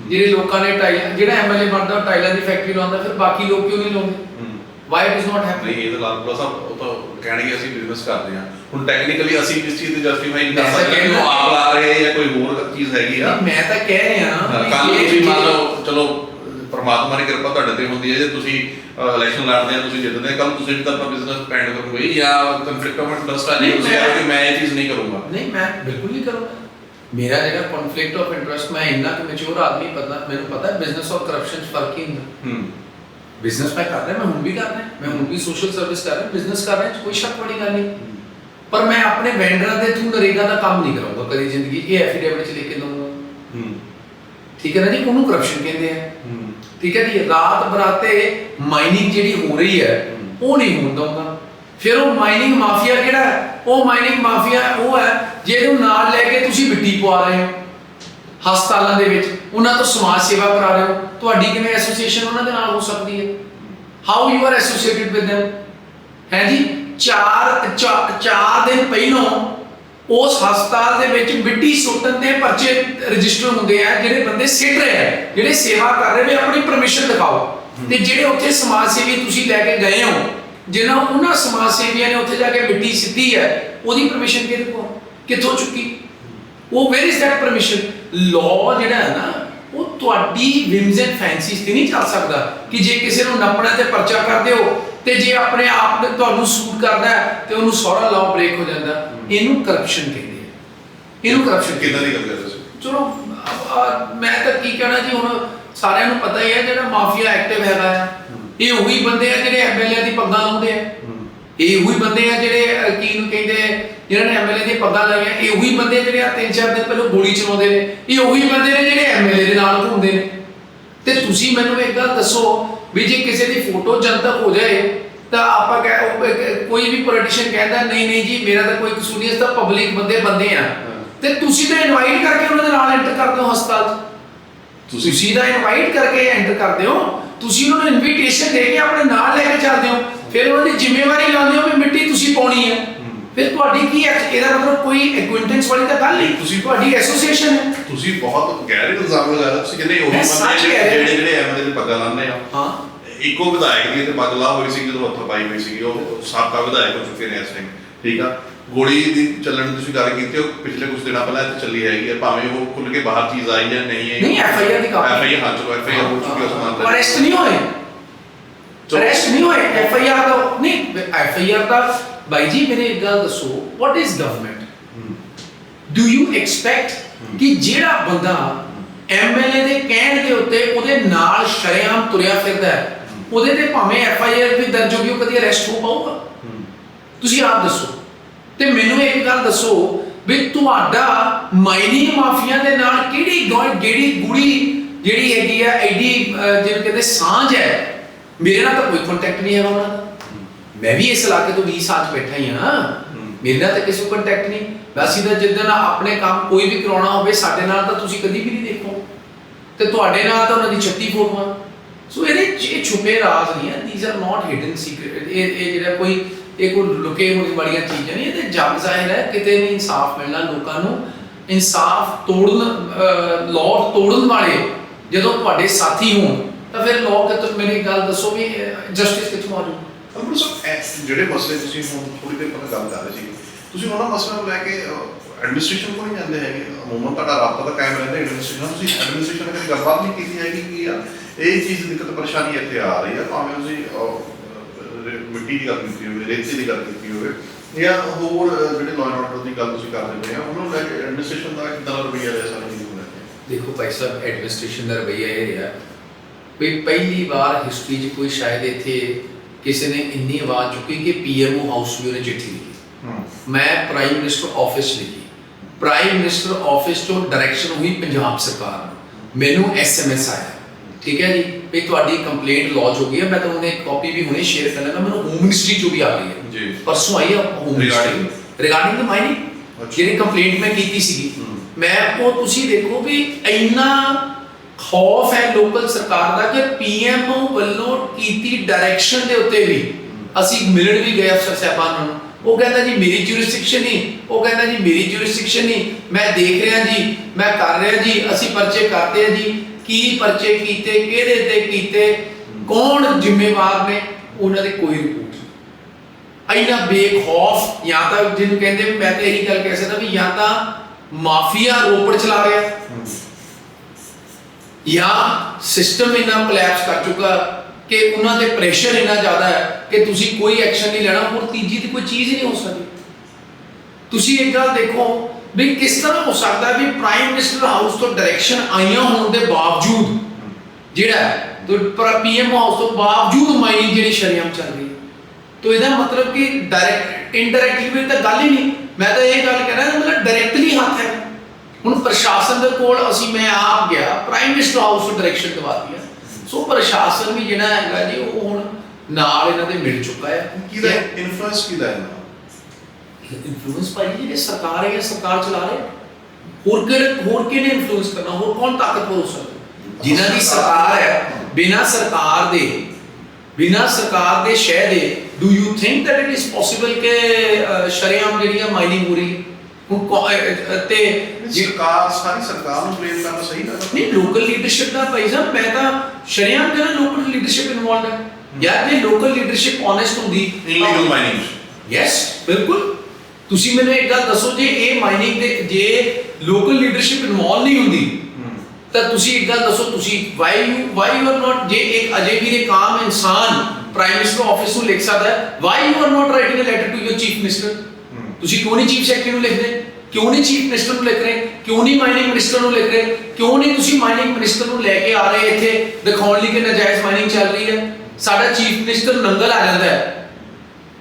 S4: ਜਿਹੜੇ ਲੋਕਾਂ ਨੇ ਟਾਈਲਾਂ ਜਿਹੜਾ ਐਮਐਲਏ ਬਣਦਾ ਟਾਈਲਾਂ ਦੀ ਫੈਕਟਰੀ ਲਾਉਂਦਾ ਫਿਰ ਬਾਕੀ ਲੋਕ ਕਿਉਂ ਨਹੀਂ ਲਾਉਂਦੇ why it is not happening
S3: ਇਹ ਤਾਂ ਲਾਲਪੁਰਾ ਸਾਹਿਬ ਉਹ ਤਾਂ ਕਹਿਣਗੇ ਅਸੀਂ ਬਿਜ਼ਨਸ ਕਰਦੇ ਹਾਂ ਹੁਣ ਟੈਕਨੀਕਲੀ ਅਸੀਂ ਕਿਸ ਚੀਜ਼ ਦੀ ਜਸਟੀਫਾਈ ਨਹੀਂ ਕਰ
S4: ਮੈਂ ਤਾਂ
S3: ਸਕਦੇ ਕਿ ਉਹ
S4: ਕਹਿਣਾ-
S3: ਆਪ ਲਾ ਰਹੇ ਆ ਜਾਂ ਕੋਈ ਹੋਰ ਚੀਜ਼ ਹੈਗੀ ਆ।
S4: ਮੈਂ ਤਾਂ ਕਹਿ ਰਿਹਾ ਵੀ
S3: ਕੱਲ
S4: ਇਹ
S3: ਤੁਸੀਂ ਮੰਨ
S4: ਜਿਹੜੀ-
S3: ਲਓ ਚਲੋ ਪਰਮਾਤਮਾ ਦੀ ਕਿਰਪਾ ਤੁਹਾਡੇ ਤੇ ਹੁੰਦੀ ਹੈ ਜੇ ਤੁਸੀਂ ਇਲੈਕਸ਼ਨ ਲੜਦੇ ਆ ਤੁਸੀਂ ਜਿੱਤਦੇ ਕੱਲ ਤੁਸੀਂ ਵੀ ਤਾਂ ਆਪਣਾ ਬਿਜ਼ਨਸ ਪੈਂਡ ਕਰੋਗੇ ਜਾਂ ਕਨਫਲਿਕਟ ਆਫ ਇੰਟਰਸਟ ਆ ਨਹੀਂ
S4: ਨਹੀਂ,
S3: ਤੁਸੀਂ
S4: ਮੈਂ-
S3: ਕਹੋਗੇ ਮੈਂ ਇਹ ਚੀਜ਼ ਨਹੀਂ ਕਰੂੰਗਾ।
S4: ਨਹੀਂ ਮੈਂ ਬਿਲਕੁਲ ਨਹੀਂ ਕਰੂੰਗਾ। ਮੇਰਾ ਜਿਹੜਾ ਕਨਫਲਿਕਟ ਆਫ ਇੰਟਰਸਟ ਮੈਂ ਇੰਨਾ ਕਿ ਮੈਚੁਰ ਆਦਮੀ ਪਤਾ ਮੈਨੂੰ ਪਤਾ ਹੈ ਬਿਜ਼ਨਸ ਔਰ ਕਰਪਸ਼ਨ ਚ ਫ਼ਰਕ ਹੀ ਹੁੰਦਾ।
S3: ਹੂੰ।
S4: ਬਿਜ਼ਨਸ ਮੈਂ ਕਰ ਰਿਹਾ ਮੈਂ ਹੁਣ ਵੀ ਕਰ ਰਿਹਾ ਮੈਂ ਹੁਣ ਵੀ ਸੋਸ਼ਲ ਸਰਵਿਸ ਕਰ ਰਿਹਾ ਬਿਜ਼ਨਸ ਕਰ ਰਿਹਾ ਇਹ 'ਚ ਕੋਈ ਸ਼ੱਕ ਵਾਲੀ ਗੱਲ ਨਹੀਂ। ਪਰ ਮੈਂ ਆਪਣੇ ਵੈਂਡਰਾਂ ਦੇ ਥਰੂ ਨਰੇਗਾ ਦਾ ਕੰਮ ਨਹੀਂ ਕਰਾਉਂਗਾ ਕਦੀ ਜ਼ਿੰਦਗੀ 'ਚ। ਇਹ ਐਫੀਡੇਵਿਟ ਚ ਲਿਖ ਕੇ ਦਊਂਗਾ
S3: ਹੂੰ।
S4: ਠੀਕ ਹੈ ਨਾ ਜੀ? ਉਹਨੂੰ ਕਰਪਸ਼ਨ ਕਹਿੰਦੇ ਆ।
S3: ਹੂੰ।
S4: ਠੀਕ ਹੈ ਜੀ? ਰਾਤ ਬਰਾਤੇ ਮਾਈਨਿੰਗ ਜਿਹੜੀ ਹੋ ਰਹੀ ਹੈ ਉਹ ਨਹੀਂ ਹੋਣ ਦਊਂਗਾ। ਫਿਰ ਉਹ ਮਾਈਨਿੰਗ ਮਾਫੀਆ ਕਿਹੜਾ ਹੈ? ਉਹ ਮਾਈਨਿੰਗ ਮਾਫੀਆ ਉਹ ਹੈ ਜਿਹਨੂੰ ਨਾਲ ਲੈ ਕੇ ਤੁਸੀਂ ਮਿੱਟੀ ਪਵਾ ਰਹੇ ਹੋ। ਹਸਪਤਾਲਾਂ ਦੇ ਵਿੱਚ। ਉਹਨਾਂ ਤੋਂ ਸਮਾਜ ਸੇਵਾ ਕਰਾ ਰਹੇ ਹੋ। ਤੁਹਾਡੀ ਕਿਵੇਂ ਐਸੋਸੀਏਸ਼ਨ ਉਹਨਾਂ ਦੇ ਨਾਲ ਹੋ ਸਕਦੀ ਹੈ? How you are associated with them? ਹੈ ਜੀ? ਚਾਰ ਚਾ- ਚਾਰ ਦਿਨ ਪਹਿਲਾਂ ਉਸ ਹਸਪਤਾਲ ਦੇ ਵਿੱਚ ਮਿੱਟੀ ਸੁੱਟਣ ਦੇ ਪਰਚੇ ਰਜਿਸਟਰ ਹੁੰਦੇ ਆ, ਜਿਹੜੇ ਬੰਦੇ ਸਿੱਟ ਰਹੇ ਆ, ਜਿਹੜੇ ਸੇਵਾ ਕਰ ਰਹੇ ਨੇ, ਆਪਣੀ ਪਰਮਿਸ਼ਨ ਦਿਖਾਓ। ਤੇ ਜਿਹੜੇ ਉੱਥੇ ਸਮਾਜ ਸੇਵੀ ਤੁਸੀਂ ਲੈ ਕੇ ਗਏ ਹੋ ਜਿਨ੍ਹਾਂ ਉਹਨਾਂ ਸਮਾਜ ਸੇਵੀਆਂ ਨੇ ਉੱਥੇ ਜਾ ਕੇ ਮਿੱਟੀ ਸਿੱਟੀ ਹੈ, ਉਹਦੀ ਪਰਮਿਸ਼ਨ ਕਿਹਦੇ ਕੋਲ? ਕਿੱਥੋਂ ਚੁੱਕੀ? ਉਹ ਵੇਰ ਇਜ਼ ਦੈਟ ਪਰਮਿਸ਼ਨ ਲਾਅ ਜਿਹੜਾ ਹੈ ਨਾ, ਉਹ ਤੁਹਾਡੀ ਵਿਮਸ ਐਂਡ ਫੈਂਸੀਜ਼ ਤੇ ਨਹੀਂ ਚੱਲ ਸਕਦਾ ਕਿ ਜੇ ਕਿਸੇ ਨੂੰ ਨੱਪਣਾ ਤੇ ਪਰਚਾ ਕਰਦੇ ਹੋ ਤੇ ਜੇ ਆਪਣੇ ਆਪ ਨੇ ਤੁਹਾਨੂੰ ਸੂਟ ਕਰਦਾ ਹੈ ਤੇ ਉਹਨੂੰ ਸਾਰਾ ਲਾਅ ਬ੍ਰੇਕ ਹੋ ਜਾਂਦਾ ਇਹਨੂੰ ਕਰਪਸ਼ਨ ਕਹਿੰਦੇ ਆ। ਇਹਨੂੰ ਕਰਪਸ਼ਨ
S3: ਕਿੱਦਾਂ ਦੀ ਗੱਲ ਕਰ ਰਹੇ ਸੀ
S4: ਚਲੋ ਮੈਂ ਤਾਂ ਕੀ ਕਹਿਣਾ ਜੀ ਹੁਣ ਸਾਰਿਆਂ ਨੂੰ ਪਤਾ ਹੀ ਹੈ ਜਿਹੜਾ ਮਾਫੀਆ ਐਕਟਿਵ ਹੈਗਾ ਇਹ ਉਹੀ ਬੰਦੇ ਆ ਜਿਹੜੇ ਐਮਐਲਏ ਦੀ ਪੱਗਾਂ ਲਾਉਂਦੇ ਆ। ਇਹ ਉਹੀ ਬੰਦੇ ਆ ਜਿਹੜੇ ਕੀ ਨੂੰ ਕਹਿੰਦੇ ਜਿਨ੍ਹਾਂ ਨੇ ਐਮਐਲਏ ਦੀਆਂ ਪੱਗਾਂ ਲਾਈਆਂ ਇਹ ਉਹੀ ਬੰਦੇ ਜਿਹੜੇ ਆ ਤਿੰਨ ਚਾਰ ਦਿਨ ਪਹਿਲਾਂ ਗੋਲੀ ਚਲਾਉਂਦੇ ਨੇ। ਇਹ ਉਹੀ ਬੰਦੇ ਨੇ ਜਿਹੜੇ ਐਮਐਲਏ ਦੇ ਨਾਲ ਘੁੰਮਦੇ ਨੇ। ਤੇ ਤੁਸੀਂ ਮੈਨੂੰ ਇੱਕ ਗੱਲ ਦੱਸੋ ਵੀ ਜੇ ਕਿਸੇ ਦੀ ਫੋਟੋ ਜਨਤਕ ਹੋ ਜਾਏ ਤਾਂ ਆਪਾਂ ਕਹਿ ਕੋਈ ਵੀ ਪੋਲੀਟੀਸ਼ੀਅਨ ਕਹਿੰਦਾ ਨਹੀਂ ਨਹੀਂ ਜੀ ਮੇਰਾ ਤਾਂ ਕੋਈ ਕਸੂਰ ਨਹੀਂ ਇਸ ਤਾਂ ਪਬਲਿਕ ਬੰਦੇ ਬੰਦੇ ਆ। ਤੇ ਤੁਸੀਂ ਤਾਂ ਇਨਵਾਈਟ ਕਰਕੇ ਉਹਨਾਂ ਦੇ ਨਾਲ ਐਂਟਰ ਕਰਦੇ ਹੋ ਹਸਪਤਾਲ 'ਚ।
S3: ਤੁਸੀਂ
S4: ਤਾਂ ਇਨਵਾਈਟ ਕਰਕੇ ਐਂਟਰ ਕਰਦੇ ਹੋ। ਤੁਸੀਂ ਉਹਨਾਂ ਨੂੰ ਇਨਵੀਟੇਸ਼ਨ ਦੇ ਕੇ ਆਪਣੇ ਨਾਲ ਲੈ ਕੇ ਚੱਲਦੇ ਹੋ। ਫਿਰ ਉਹਨਾਂ ਦੀ ਜ਼ਿੰਮੇਵਾਰੀ ਲਾਉਂਦੇ ਹੋ ਵੀ ਮਿੱਟੀ ਤੁਸੀਂ ਪਾਉਣੀ ਹੈ। ਫਿਰ ਤੁਹਾਡੀ ਕੀ ਇਹਦਾ ਮਤਲਬ ਕੋਈ ਐਕੁਇੰਟੈਂਸ ਵਾਲੀ ਤਾਂ ਗੱਲ ਨਹੀਂ। ਤੁਸੀਂ ਤੁਹਾਡੀ ਐਸੋਸੀਏਸ਼ਨ ਹੈ।
S3: ਤੁਸੀਂ ਬਹੁਤ ਗਹਿਰੇ ਇਲਜ਼ਾਮ ਲਗਾ ਰਹੇ ਹੋ। ਤੁਸੀਂ ਕਹਿੰਦੇ ਉਹੀ
S4: ਮੈਂ ਸੱਚ
S3: ਜਿਹੜੇ
S4: ਕਹਿ ਰਿਹਾ।
S3: ਜਿਹੜੇ ਜਿਹੜੇ ਐਮਐਲਏ ਦੇ ਪੱਗਾਂ ਲਾਉਂਦੇ ਆ।
S4: ਹਾਂ।
S3: ਇੱਕੋ ਵਿਧਾਇਕ ਦੀ ਤੇ ਪੱਗ ਲਾ ਹੋਈ ਸੀ ਜਦੋਂ ਹੱਥ ਪਾਈ ਹੋਈ ਸੀ ਉਹ ਸਾਬਕਾ ਵਿਧਾਇਕ ਹੋ ਚੁੱਕੇ ਨੇ ਇਸ ਟਾਈਮ ਠੀਕ ਆ? ਗੋਲੀ ਦੀ ਚੱਲਣ ਦੀ ਤੁਸੀਂ ਗੱਲ ਕੀਤੀ ਉਹ ਪਿਛਲੇ ਕੁਝ ਦਿਨਾਂ ਪਹਿਲਾਂ ਇੱਥੇ ਚੱਲੀ ਹੈਗੀ ਹੈ। ਭਾਵੇਂ ਉਹ ਖੁੱਲ ਕੇ ਬਾਹਰ ਚੀਜ਼ ਆਈ ਜਾਂ ਨਹੀਂ ਆਈ।
S4: ਨਹੀਂ, FIR ਦੀ ਕਾਪੀ।
S3: ਐਫਆਈਆਰ ਹਾਂ ਚਲੋ ਐਫਆਈਆਰ ਹੋ। ਚੁੱਕੀ ਉਸ ਮਾਮਲੇ
S4: ਪਰ ਅਰੈਸਟ ਨਹੀਂ ਹੋਏ।
S3: ਚਲੋ।
S4: ਅਰੈਸਟ ਨਹੀਂ ਹੋਏ। ਐਫ ਆਈ ਆਰ ਦਾ ਨਹੀਂ ਐਫ ਆਈ ਆਰ ਦਾ ਬਾਈ ਜੀ ਮੇਰੇ ਇੱਕ ਗੱਲ ਦੱਸੋ what is government do you expect ਕਿ ਜਿਹੜਾ ਬੰਦਾ ਐਮਐਲਏ ਦੇ ਕਹਿਣ ਦੇ ਉੱਤੇ ਉਹਦੇ ਨਾਲ ਸ਼ਰੇਆਮ ਤੁਰਿਆ ਫਿਰਦਾ ਹੈ ਉਹਦੇ ਤੇ ਭਾਵੇਂ ਐਫ ਆਈ ਆਰ ਵੀ ਦਰਜ ਹੋਗੀ ਉਹ ਕਦੀ ਅਰੈਸਟ ਹੋ ਪਾਊਗਾ? ਤੁਸੀਂ ਆਪ ਦੱਸੋ। ਤੇ ਮੈਨੂੰ ਇੱਕ ਗੱਲ ਦੱਸੋ ਵੀ ਤੁਹਾਡਾ ਮਾਈਨਿੰਗ ਮਾਫੀਆ ਦੇ ਨਾਲ ਕਿਹੜੀ ਜਿਹੜੀ ਗੁੜੀ ਜਿਹੜੀ ਹੈਗੀ ਆ ਐਡੀ ਅਹ, ਜਿਹਨੂੰ ਕਹਿੰਦੇ ਸਾਂਝ ਹੈ ਮੇਰੇ ਨਾਲ ਤਾਂ ਕੋਈ ਕੰਟੈਕਟ ਨਹੀਂ ਹੈਗਾ ਉਹਨਾਂ ਦਾ। ਮੈਂ ਵੀ ਇਸ ਇਲਾਕੇ ਤੋਂ 20 ਸਾਲ ਬੈਠਾ ਹੀ ਹਾਂ। ਮੇਰੇ ਨਾਲ ਤਾਂ ਕਿਸੇ ਨੂੰ ਕੰਟੈਕਟ ਨਹੀਂ। ਅਸੀਂ ਤਾਂ ਜਿੱਦਣ ਆਪਣੇ ਕੰਮ ਕੋਈ ਵੀ ਕਰਾਉਣਾ ਹੋਵੇ ਸਾਡੇ ਨਾਲ ਤਾਂ ਤੁਸੀਂ ਕਦੀ ਵੀ ਨਹੀਂ ਦੇਖੋ। ਤੇ ਤੁਹਾਡੇ ਨਾਲ ਤਾਂ ਉਹਨਾਂ ਦੀ 36 ਫੋਟੋਆਂ। ਸੋ ਇਹਦੇ ਇਹ ਛੁਪੇ ਰਾਜ਼ ਨਹੀਂ ਹੈ these are not hidden secret ਇਹ ਇਹ ਜਿਹੜਾ ਕੋਈ ਇਹ ਕੋਈ ਲੁਕੇ ਹੋਏ ਬੜੀਆਂ ਚੀਜ਼ਾਂ ਨਹੀਂ। ਇਹ ਤੇ ਜਗ ਜ਼ਾਹਿਰ ਹੈ। ਕਿਤੇ ਨਹੀਂ ਇਨਸਾਫ ਮਿਲਣਾ ਲੋਕਾਂ ਨੂੰ। ਇਨਸਾਫ ਤੋੜਨ ਲਾਅ ਤੋੜਨ ਵਾਲੇ ਜਦੋਂ ਤੁਹਾਡੇ ਸਾਥੀ ਹੋਣ ਤਾਂ ਫਿਰ ਲਾਅ ਕਿਤੋਂ ਮੇਰੀ ਗੱਲ ਦੱਸੋ ਵੀ ਜਸਟਿਸ ਕਿੱਥੋਂ ਆ ਜਾਊ?
S3: ਅੰਕੁਰ ਸਾਹਿਬ ਜਿਹੜੇ ਮਸਲੇ ਤੁਸੀਂ ਹੁਣ ਥੋੜੀ ਦੇਰ ਪਹਿਲਾਂ ਗੱਲ ਕਰ ਰਹੇ ਸੀ, ਤੁਸੀਂ ਉਹਨਾਂ ਮਸਲਿਆਂ ਨੂੰ ਲੈ ਕੇ ਐਡਮਿਨਿਸਟ੍ਰੇਸ਼ਨ ਕੋਲ ਨਹੀਂ ਜਾਂਦੇ ਹੈਗੇ। ਅਮੂਮਨ, ਤੁਹਾਡਾ ਰਾਬਤਾ ਤਾਂ ਕਾਇਮ ਰਹਿੰਦਾ ਐਡਮਿਨਿਸਟ੍ਰੇਸ਼ਨ ਨਾਲ। ਤੁਸੀਂ ਐਡਮਿਨਿਸਟ੍ਰੇਸ਼ਨ ਨਾਲ ਕਦੇ ਗੱਲਬਾਤ ਨਹੀਂ ਕੀਤੀ ਹੈਗੀ ਕਿ ਯਾਰ ਇਹ ਚੀਜ਼ ਦਿੱਕਤ ਪਰੇਸ਼ਾਨੀ ਇੱਥੇ ਆ ਰਹੀ ਹੈ ਭਾਵੇਂ ਤੁਸੀਂ ਮਿੱਟੀ ਦੀ ਗੱਲ ਕੀਤੀ ਹੋਵੇ, ਰੇਤੇ ਦੀ ਗੱਲ ਕੀਤੀ ਹੋਵੇ, ਜਾਂ ਹੋਰ ਜਿਹੜੇ ਲਾਅ ਐਂਡ ਆਰਡਰ ਦੀ ਗੱਲ ਤੁਸੀਂ ਕਰਦੇ ਪਏ ਆ, ਉਹਨਾਂ ਨੂੰ ਲੈ ਕੇ ਐਡਮਿਨਿਸਟ੍ਰੇਸ਼ਨ ਦਾ ਕਿੱਦਾਂ ਦਾ ਰਿਹਾ ਸਾਰੀ ਚੀਜ਼ ਨੂੰ
S4: ਦੇਖੋ ਭਾਈ ਸਾਹਿਬ ਐਡਮਿਨਿਸਟ੍ਰੇਸ਼ਨ ਦਾ ਰਵੱਈਆ ਇਹ ਰਿਹਾ, ਵੀ ਪਹਿਲੀ ਵਾਰ ਹਿਸਟਰੀ 'ਚ ਕੋਈ ਸ਼ਾਇਦ ਇੱਥੇ ਕਿਸੇ ਨੇ ਇੰਨੀ ਆਵਾਜ਼ ਚੁੱਕੀ ਕਿ ਪੀਐਮਓ ਹਾਊਸ ਵੀ ਉਹਨੇ ਚਿੱਠੀ ਲਿਖੀ ਮੈਂ ਪ੍ਰਾਈਮ ਮਿਨਿਸਟਰ ਆਫਿਸ ਲਿਖੀ ਪ੍ਰਾਈਮ ਮਿਨਿਸਟਰ ਆਫਿਸ ਤੋਂ ਡਾਇਰੈਕਸ਼ਨ ਹੋਈ ਪੰਜਾਬ ਸਰਕਾਰ ਨੂੰ। ਮੈਨੂੰ ਐਸਐਮਐਸ ਆਇਆ। ਠੀਕ ਹੈ ਜੀ? ਵੀ ਤੁਹਾਡੀ ਕੰਪਲੇਂਟ ਲੌਜ ਹੋ ਗਈ ਹੈ। ਮੈਂ ਤਾਂ ਉਹਨੇ ਕਾਪੀ ਵੀ ਹੁਣੇ ਸ਼ੇਅਰ ਕਰ ਲੈਣਾ ਮੈਨੂੰ ਹੋਮ ਮਿਨਿਸਟਰੀ ਚੋਂ ਵੀ ਆ ਗਈ ਹੈ।
S3: ਜੀ।
S4: ਪਰਸੋਂ ਆਈ ਹੈ home ministry? Regarding the mining. ਜਿਹੜੀ ਕੰਪਲੇਂਟ ਮੈਂ ਕੀਤੀ ਸੀਗੀ। ਮੈਂ ਉਹ ਤੁਸੀਂ ਦੇਖੋ ਵੀ ਇੰਨਾ ਖੌਫ ਹੈ ਲੋਕਲ ਸਰਕਾਰ ਦਾ ਕਿ ਪੀਐਮਓ ਵੱਲੋਂ ਕੀਤੀ ਡਾਇਰੈਕਸ਼ਨ ਦੇ ਉੱਤੇ ਵੀ ਅਸੀਂ ਮਿਲਣ ਵੀ ਗਏ ਅਫਸਰ ਸਾਹਿਬਾਨ ਨੂੰ। ਉਹ ਕਹਿੰਦਾ ਜੀ, ਮੇਰੀ ਜੁਰਿਸਡਿਕਸ਼ਨ ਨਹੀਂ। ਉਹ ਕਹਿੰਦਾ ਜੀ, ਮੇਰੀ ਜੁਰਿਸਡਿਕਸ਼ਨ ਨਹੀਂ। ਮੈਂ ਦੇਖ ਰਿਹਾ ਜੀ, ਮੈਂ ਕਰ ਰਿਹਾ ਜੀ, ਅਸੀਂ ਪਰਚੇ ਕਰਦੇ ਆ ਜੀ। ਕੀ ਪਰਚੇ ਕੀਤੇ, ਕਿਹਦੇ ਤੇ ਕੀਤੇ, ਕੌਣ ਜ਼ਿੰਮੇਵਾਰ ਨੇ, ਉਹਨਾਂ ਦੀ ਕੋਈ ਰਿਪੋਰਟ ਨਹੀਂ। ਇੰਨਾ ਬੇਖੌਫ, ਜਾਂ ਤਾਂ ਜਿਹਨੂੰ ਕਹਿੰਦੇ, ਮੈਂ ਤਾਂ ਇਹੀ ਗੱਲ ਕਹਿ ਸਕਦਾ ਵੀ ਜਾਂ ਤਾਂ ਮਾਫੀਆ ਰੋਪੜ ਚਲਾ ਰਿਹਾ। ਜਾਂ ਸਿਸਟਮ ਇੰਨਾ ਕੋਲੈਪਸ ਕਰ ਚੁੱਕਾ ਕਿ ਉਹਨਾਂ ਦੇ ਪ੍ਰੈਸ਼ਰ ਇੰਨਾ ਜ਼ਿਆਦਾ ਹੈ ਕਿ ਤੁਸੀਂ ਕੋਈ ਐਕਸ਼ਨ ਨਹੀਂ ਲੈਣਾ ਹੋਰ ਤੀਜੀ ਤੇ ਕੋਈ ਚੀਜ਼ ਹੀ ਨਹੀਂ ਹੋ ਸਕਦੀ। ਤੁਸੀਂ ਇਹ ਗੱਲ ਦੇਖੋ ਵੀ ਕਿਸ ਤਰ੍ਹਾਂ ਹੋ ਸਕਦਾ ਵੀ ਪ੍ਰਾਈਮ ਮਿਨਿਸਟਰ ਹਾਊਸ ਤੋਂ ਡਾਇਰੈਕਸ਼ਨ ਆਈਆਂ ਹੋਣ ਦੇ ਬਾਵਜੂਦ ਜਿਹੜਾ ਤੇ ਪੀਐਮ ਹਾਊਸ ਤੋਂ ਬਾਵਜੂਦ ਮਾਈਨਿੰਗ ਜਿਹੜੀ ਸ਼ਰੀਆਮ ਚੱਲ ਰਹੀ ਹੈ। ਤੋ ਇਹਦਾ ਮਤਲਬ ਕਿ ਡਾਇਰੈਕਟ ਇਨਡਾਇਰੈਕਟਲੀ ਵੀ ਤਾਂ ਗੱਲ ਹੀ ਨਹੀਂ। ਮੈਂ ਤਾਂ ਇਹ ਗੱਲ ਕਹਿ ਰਿਹਾ ਮਤਲਬ ਡਾਇਰੈਕਟਲੀ ਹੱਥ ਹੈ। ਹੁਣ ਪ੍ਰਸ਼ਾਸਨ ਦੇ ਕੋਲ ਅਸੀਂ ਮੈਂ ਆਪ ਗਿਆ ਪ੍ਰਾਈਮ ਮਿਨਿਸਟਰ ਹਾਊਸ ਤੋਂ ਡਾਇਰੈਕਸ਼ਨ ਦਵਾਤੀ ਹੈ ਸੋ ਪ੍ਰਸ਼ਾਸਨ ਵੀ ਜਿਹੜਾ ਹੈਗਾ ਜੀ ਉਹ ਹੁਣ ਨਾਲ ਇਹਨਾਂ ਦੇ ਮਿਲ ਚੁੱਕਾ ਹੈ।
S3: ਕਿਹਦਾ ਇਨਫਲੂਐਂਸ ਕਿਹਦਾ ਹੈ?
S4: ਇਨਫਲੂਐਂਸ ਭਾਈ ਜਿਹੜੀ ਸਰਕਾਰ ਹੈ ਸਰਕਾਰ ਚਲਾ ਰਹੇ? ਹੋਰ ਕਿਹੜੇ ਹੋਰ ਕਿਹਨੇ ਇਨਫਲੂਐਂਸ ਕਰਨਾ? ਹੋਰ ਕੌਣ ਤਾਕਤਵਰ ਹੋ ਸਕਦਾ? ਜਿਨ੍ਹਾਂ ਦੀ ਸਰਕਾਰ ਹੈ ਬਿਨਾ ਸਰਕਾਰ ਦੇ ਬਿਨਾ ਸਰਕਾਰ ਦੇ ਸ਼ਹਿ ਦੇ do you think that it is possible ਕਿ ਸ਼ਰੇਆਮ ਜਿਹੜੀ ਹੈ ਮਾਈਨਿੰਗ ਹੋ ਰਹੀ ਹੈ ਹੁਣ ਕੌ- ਅਹ, ਅਹ, ਤੇ
S3: ਜੀ ਸਰਕਾਰ ਸਾਰੀ ਸਰਕਾਰ ਨੂੰ ਬਲੇਮ ਕਰਨਾ ਸਹੀ ਲੱਗਦਾ
S4: ਨਹੀਂ ਲੋਕਲ ਲੀਡਰਸ਼ਿਪ ਦਾ ਭਾਈ ਸਾਹਿਬ ਮੈਂ ਤਾਂ ਸ਼ਰੇਆਮ ਕਹਿੰਦਾ ਲੋਕਲ ਲੀਡਰਸ਼ਿਪ ਇਨਵੋਲਡ ਹੈ। ਯਾਰ ਜੇ ਲੋਕਲ ਲੀਡਰਸ਼ਿਪ ਓਨੈਸਟ ਹੁੰਦੀ
S3: ਇਲੀਗਲ ਮਾਈਨਿੰਗ
S4: ਯੈਸ ਬਿਲਕੁਲ। ਤੁਸੀਂ ਮੈਨੂੰ ਇੱਕ ਗੱਲ ਦੱਸੋ ਜੇ ਇਹ ਮਾਈਨਿੰਗ ਦੇ ਜੇ ਲੋਕਲ ਲੀਡਰਸ਼ਿਪ ਇਨਵੋਲਵ ਨਹੀਂ ਹੁੰਦੀ ਤਾਂ ਤੁਸੀਂ ਇੱਕ ਗੱਲ ਦੱਸੋ ਤੁਸੀਂ why you why you are not ਜੇ ਇੱਕ ਅਜੇ ਵੀ ਦੇ ਕਾਮ ਇਨਸਾਨ ਪ੍ਰਾਈਮ ਮਿਨਿਸਟਰ ਆਫਿਸ ਨੂੰ ਲਿਖ ਸਕਦਾ ਹੈ why you are not writing a letter to your chief minister ਤੁਸੀਂ ਕਿਉਂ ਨਹੀਂ ਚੀਫ ਸੈਕਟਰੀ ਨੂੰ ਲਿਖ ਰਹੇ ਕਿਉਂ ਨਹੀਂ ਚੀਫ ਮਿਨਿਸਟਰ ਨੂੰ ਲਿਖ ਰਹੇ? ਕਿਉਂ ਨਹੀਂ ਮਾਈਨਿੰਗ ਮਿਨਿਸਟਰ ਨੂੰ ਲਿਖ ਰਹੇ? ਕਿਉਂ ਨਹੀਂ ਤੁਸੀਂ ਮਾਈਨਿੰਗ ਮਿਨਿਸਟਰ ਨੂੰ ਲੈ ਕੇ ਆ ਰਹੇ ਇੱਥੇ? ਦਿਖਾਉਣ ਲਈ ਕਿ ਨਜਾਇਜ਼ ਮਾਈਨਿੰਗ ਚੱਲ ਰਹੀ ਹੈ। ਸਾਡਾ ਚੀਫ ਮਿਨਿਸਟਰ ਨੰਗਲ ਆ ਜਾਂਦਾ ਹੈ।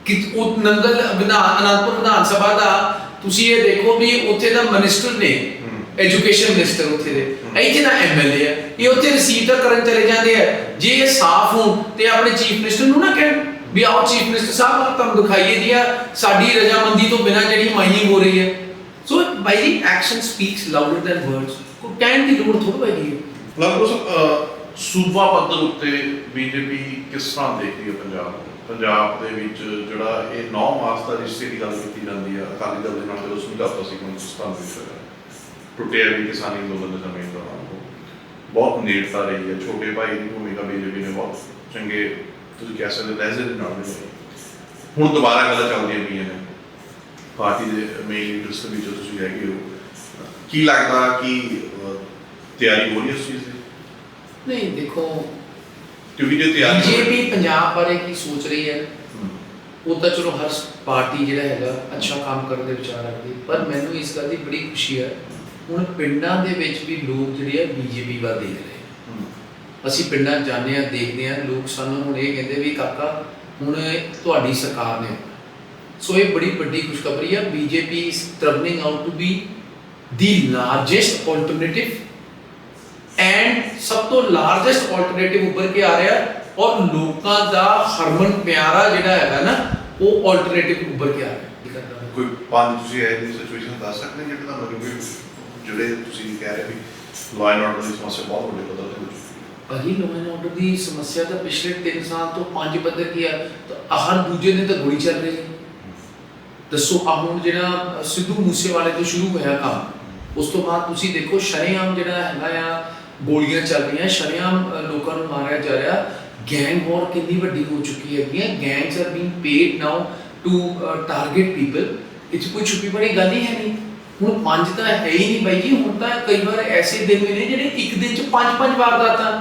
S4: ਕਿ ਉਹ ਨੰਗਲ ਵਿਧਾਨ ਅਨੰਦਪੁਰ ਵਿਧਾਨ ਸਭਾ ਦਾ ਤੁਸੀਂ ਇਹ ਦੇਖੋ ਵੀ ਉੱਥੇ ਦਾ ਮਿਨਿਸਟਰ ਨੇ ਐਜੂਕੇਸ਼ਨ ਮਿਨਿਸਟਰ ਉੱਥੇ ਦੇ। ਇੱਥੇ ਦਾ ਐਮਐਲਏ ਹੈ। ਇਹ ਉੱਥੇ ਰਿਸੀਵ ਕਰਨ ਚਲੇ ਜਾਂਦੇ ਆ। ਜੇ ਇਹ ਸਾਫ਼ ਹੋਣ ਤੇ ਆਪਣੇ ਚੀਫ ਮਿਨਿਸਟਰ ਨੂੰ ਨਾ ਕਹਿਣ। ਵੀ ਆਓ ਚੀਫ ਮਿਨਿਸਟਰ ਸਾਹਿਬ ਆਪ ਤੁਹਾਨੂੰ ਦਿਖਾਈਏ ਜੀ ਸਾਡੀ ਰਜਾਮੰਦੀ ਤੋਂ ਬਿਨਾਂ ਜਿਹੜੀ ਮਾਈਨਿੰਗ ਹੋ ਰਹੀ ਹੈ। So by the action speaks louder than words ਕੋ ਕਹਿਣ ਦੀ ਲੋੜ ਥੋੜਾ ਪੈਗੀ ਹੈ।
S3: ਲਗਭਗ ਸੂਬਾ ਪੱਧਰ ਉੱਤੇ ਬੀਜੇਪੀ ਕਿਸ ਤਰ੍ਹਾਂ ਦੇਖਦੀ ਹੈ ਪੰਜਾਬ ਪੰਜਾਬ ਦੇ ਵਿੱਚ ਜਿਹੜਾ ਇਹ 9 ਮਾਰਚ ਦਾ ਰਿਸ਼ਤੇ ਦੀ ਗੱਲ ਕੀਤੀ ਜਾਂਦੀ ਹੈ ਅਕਾਲੀ ਦਲ ਦੇ ਨਾਲ ਜਦੋਂ ਸਮਝੌਤਾ ਸੀ ਪਾਕਿਸਤਾਨ ਵਿੱਚ ਟੁੱਟਿਆ ਵੀ ਕਿਸਾਨੀ ਅੰਦੋਲਨ ਦੇ ਸਮੇਂ ਦੌਰਾਨ ਬਹੁਤ ਨੇੜਤਾ ਰਹੀ ਹੈ। ਛੋਟੇ ਭਾਈ ਦੀ ਭੂਮਿਕਾ ਬੀਜੇਪੀ ਨੇ ਬਹੁਤ ਚੰਗੇ ਤੁਸੀਂ ਕਹਿ ਸਕਦੇ ਹੋ ਦੇ ਨਾਲ ਨਿਭਾਈ ਹੁਣ ਦੁਬਾਰਾ ਗੱਲਾਂ ਚੱਲਦੀਆਂ ਪਈਆਂ ਨੇ। ਪਾਰਟੀ ਦੇ ਮੇਨ ਲੀਡਰਸ ਦੇ ਵਿੱਚ ਤੁਸੀਂ ਹੈਗੇ ਹੋ। ਕੀ ਲੱਗਦਾ ਕਿ ਤਿਆਰੀ ਹੋ ਰਹੀ ਹੈ ਇਸ ਚੀਜ਼ ਦੀ?
S4: ਨਹੀਂ ਦੇਖੋ
S3: ਕਿਉਂਕਿ ਜੇ ਤਿਆਰੀ
S4: ਬੀਜੇਪੀ ਪੰਜਾਬ ਬਾਰੇ ਕੀ ਸੋਚ ਰਹੀ ਹੈ? ਉਹ ਤਾਂ ਚਲੋ ਹਰ ਪਾਰਟੀ ਜਿਹੜਾ ਹੈਗਾ ਅੱਛਾ ਕੰਮ ਕਰਨ ਦੇ ਵਿਚਾਰ ਰੱਖਦੀ ਪਰ ਮੈਨੂੰ ਇਸ ਗੱਲ ਦੀ ਬੜੀ ਖੁਸ਼ੀ ਹੈ। ਹੁਣ ਪਿੰਡਾਂ ਦੇ ਵਿੱਚ ਵੀ ਲੋਕ ਜਿਹੜੇ ਆ ਬੀਜੇਪੀ ਵੱਲ ਦੇਖ ਰਹੇ ਅਸੀਂ ਪਿੰਡਾਂ 'ਚ ਜਾਂਦੇ ਆ ਦੇਖਦੇ ਆ ਲੋਕ ਸਾਨੂੰ ਹੁਣ ਇਹ ਕਹਿੰਦੇ ਵੀ ਕਾਕਾ, ਹੁਣ ਤੁਹਾਡੀ ਸਰਕਾਰ ਨੇ ਆਉਣਾ। ਸੋ ਇਹ ਬੜੀ ਵੱਡੀ ਖੁਸ਼ਖਬਰੀ ਆ BJP is turning out to be the largest alternative and ਸਭ ਤੋਂ ਲਾਰਜੈਸਟ ਆਲਟਰਨੇਟਿਵ ਉੱਪਰ ਕੇ ਆ ਰਿਹਾ ਔਰ ਲੋਕਾਂ ਦਾ ਹਰਮਨ ਪਿਆਰਾ ਜਿਹੜਾ ਹੈਗਾ ਨਾ, ਉਹ ਆਲਟਰਨੇਟਿਵ ਉੱਪਰ ਕੇ ਆ ਰਿਹਾ।
S3: ਕੋਈ ਪੰਜ ਤੁਸੀਂ ਇਹ ਦੀ ਸਿਚੁਏਸ਼ਨ ਦੱਸ ਸਕਦੇ ਹੋ, ਜਿਹੜੇ ਤੁਹਾਨੂੰ ਲੱਗੇ ਵੀ ਜਿਹੜੇ ਤੁਸੀਂ ਕਹਿ ਰਹੇ ਵੀ ਲਾਅ ਐਂਡ ਆਰਡਰ ਦੀ ਸਮੱਸਿਆ ਬਹੁਤ ਵੱਡੇ ਪੱਧਰ ਤੇ ਹੋ ਚੁੱਕੀ ਹੈ
S4: ਆਰਡਰ ਦੀ ਸਮੱਸਿਆ ਤਾਂ ਪਿਛਲੇ 3 ਸਾਲ ਤੋਂ ਪੰਜ ਪੱਧਰ ਕੀ ਆ, ਤਾਂ ਹਰ ਦੂਜੇ ਦਿਨ ਤਾਂ ਗੋਲੀ ਚੱਲ ਰਹੀ ਹੈ। ਦੱਸੋ ਆ ਹੁਣ ਜਿਹੜਾ ਸਿੱਧੂ ਮੂਸੇਵਾਲੇ ਤੋਂ ਸ਼ੁਰੂ ਹੋਇਆ ਕੰਮ, ਉਸ ਤੋਂ ਬਾਅਦ ਤੁਸੀਂ ਦੇਖੋ, ਸ਼ਰੇਆਮ ਜਿਹੜਾ ਹੈਗਾ ਆ, ਗੋਲੀਆਂ ਚੱਲ ਰਹੀਆਂ, ਸ਼ਰੇਆਮ ਲੋਕਾਂ ਨੂੰ ਮਾਰਿਆ ਜਾ ਰਿਹਾ। ਗੈਂਗ ਵਾਰ ਕਿੰਨੀ ਵੱਡੀ ਹੋ ਚੁੱਕੀ ਹੈਗੀ ਹੈ gangs are being paid now to target people ਇਹ ਕੋਈ ਛੁਪੀ ਬੜੀ ਗੱਲ ਹੀ ਹੈ ਨਹੀਂ। ਹੁਣ ਪੰਜ ਤਾਂ ਹੈ ਹੀ ਨਹੀਂ ਬਾਈ ਜੀ, ਹੁਣ ਤਾਂ ਕਈ ਵਾਰ ਐਸੇ ਦਿਨ ਨੇ ਜਿਹੜੇ ਇੱਕ ਦਿਨ 'ਚ ਪੰਜ ਪੰਜ ਵਾਰਦਾਤਾਂ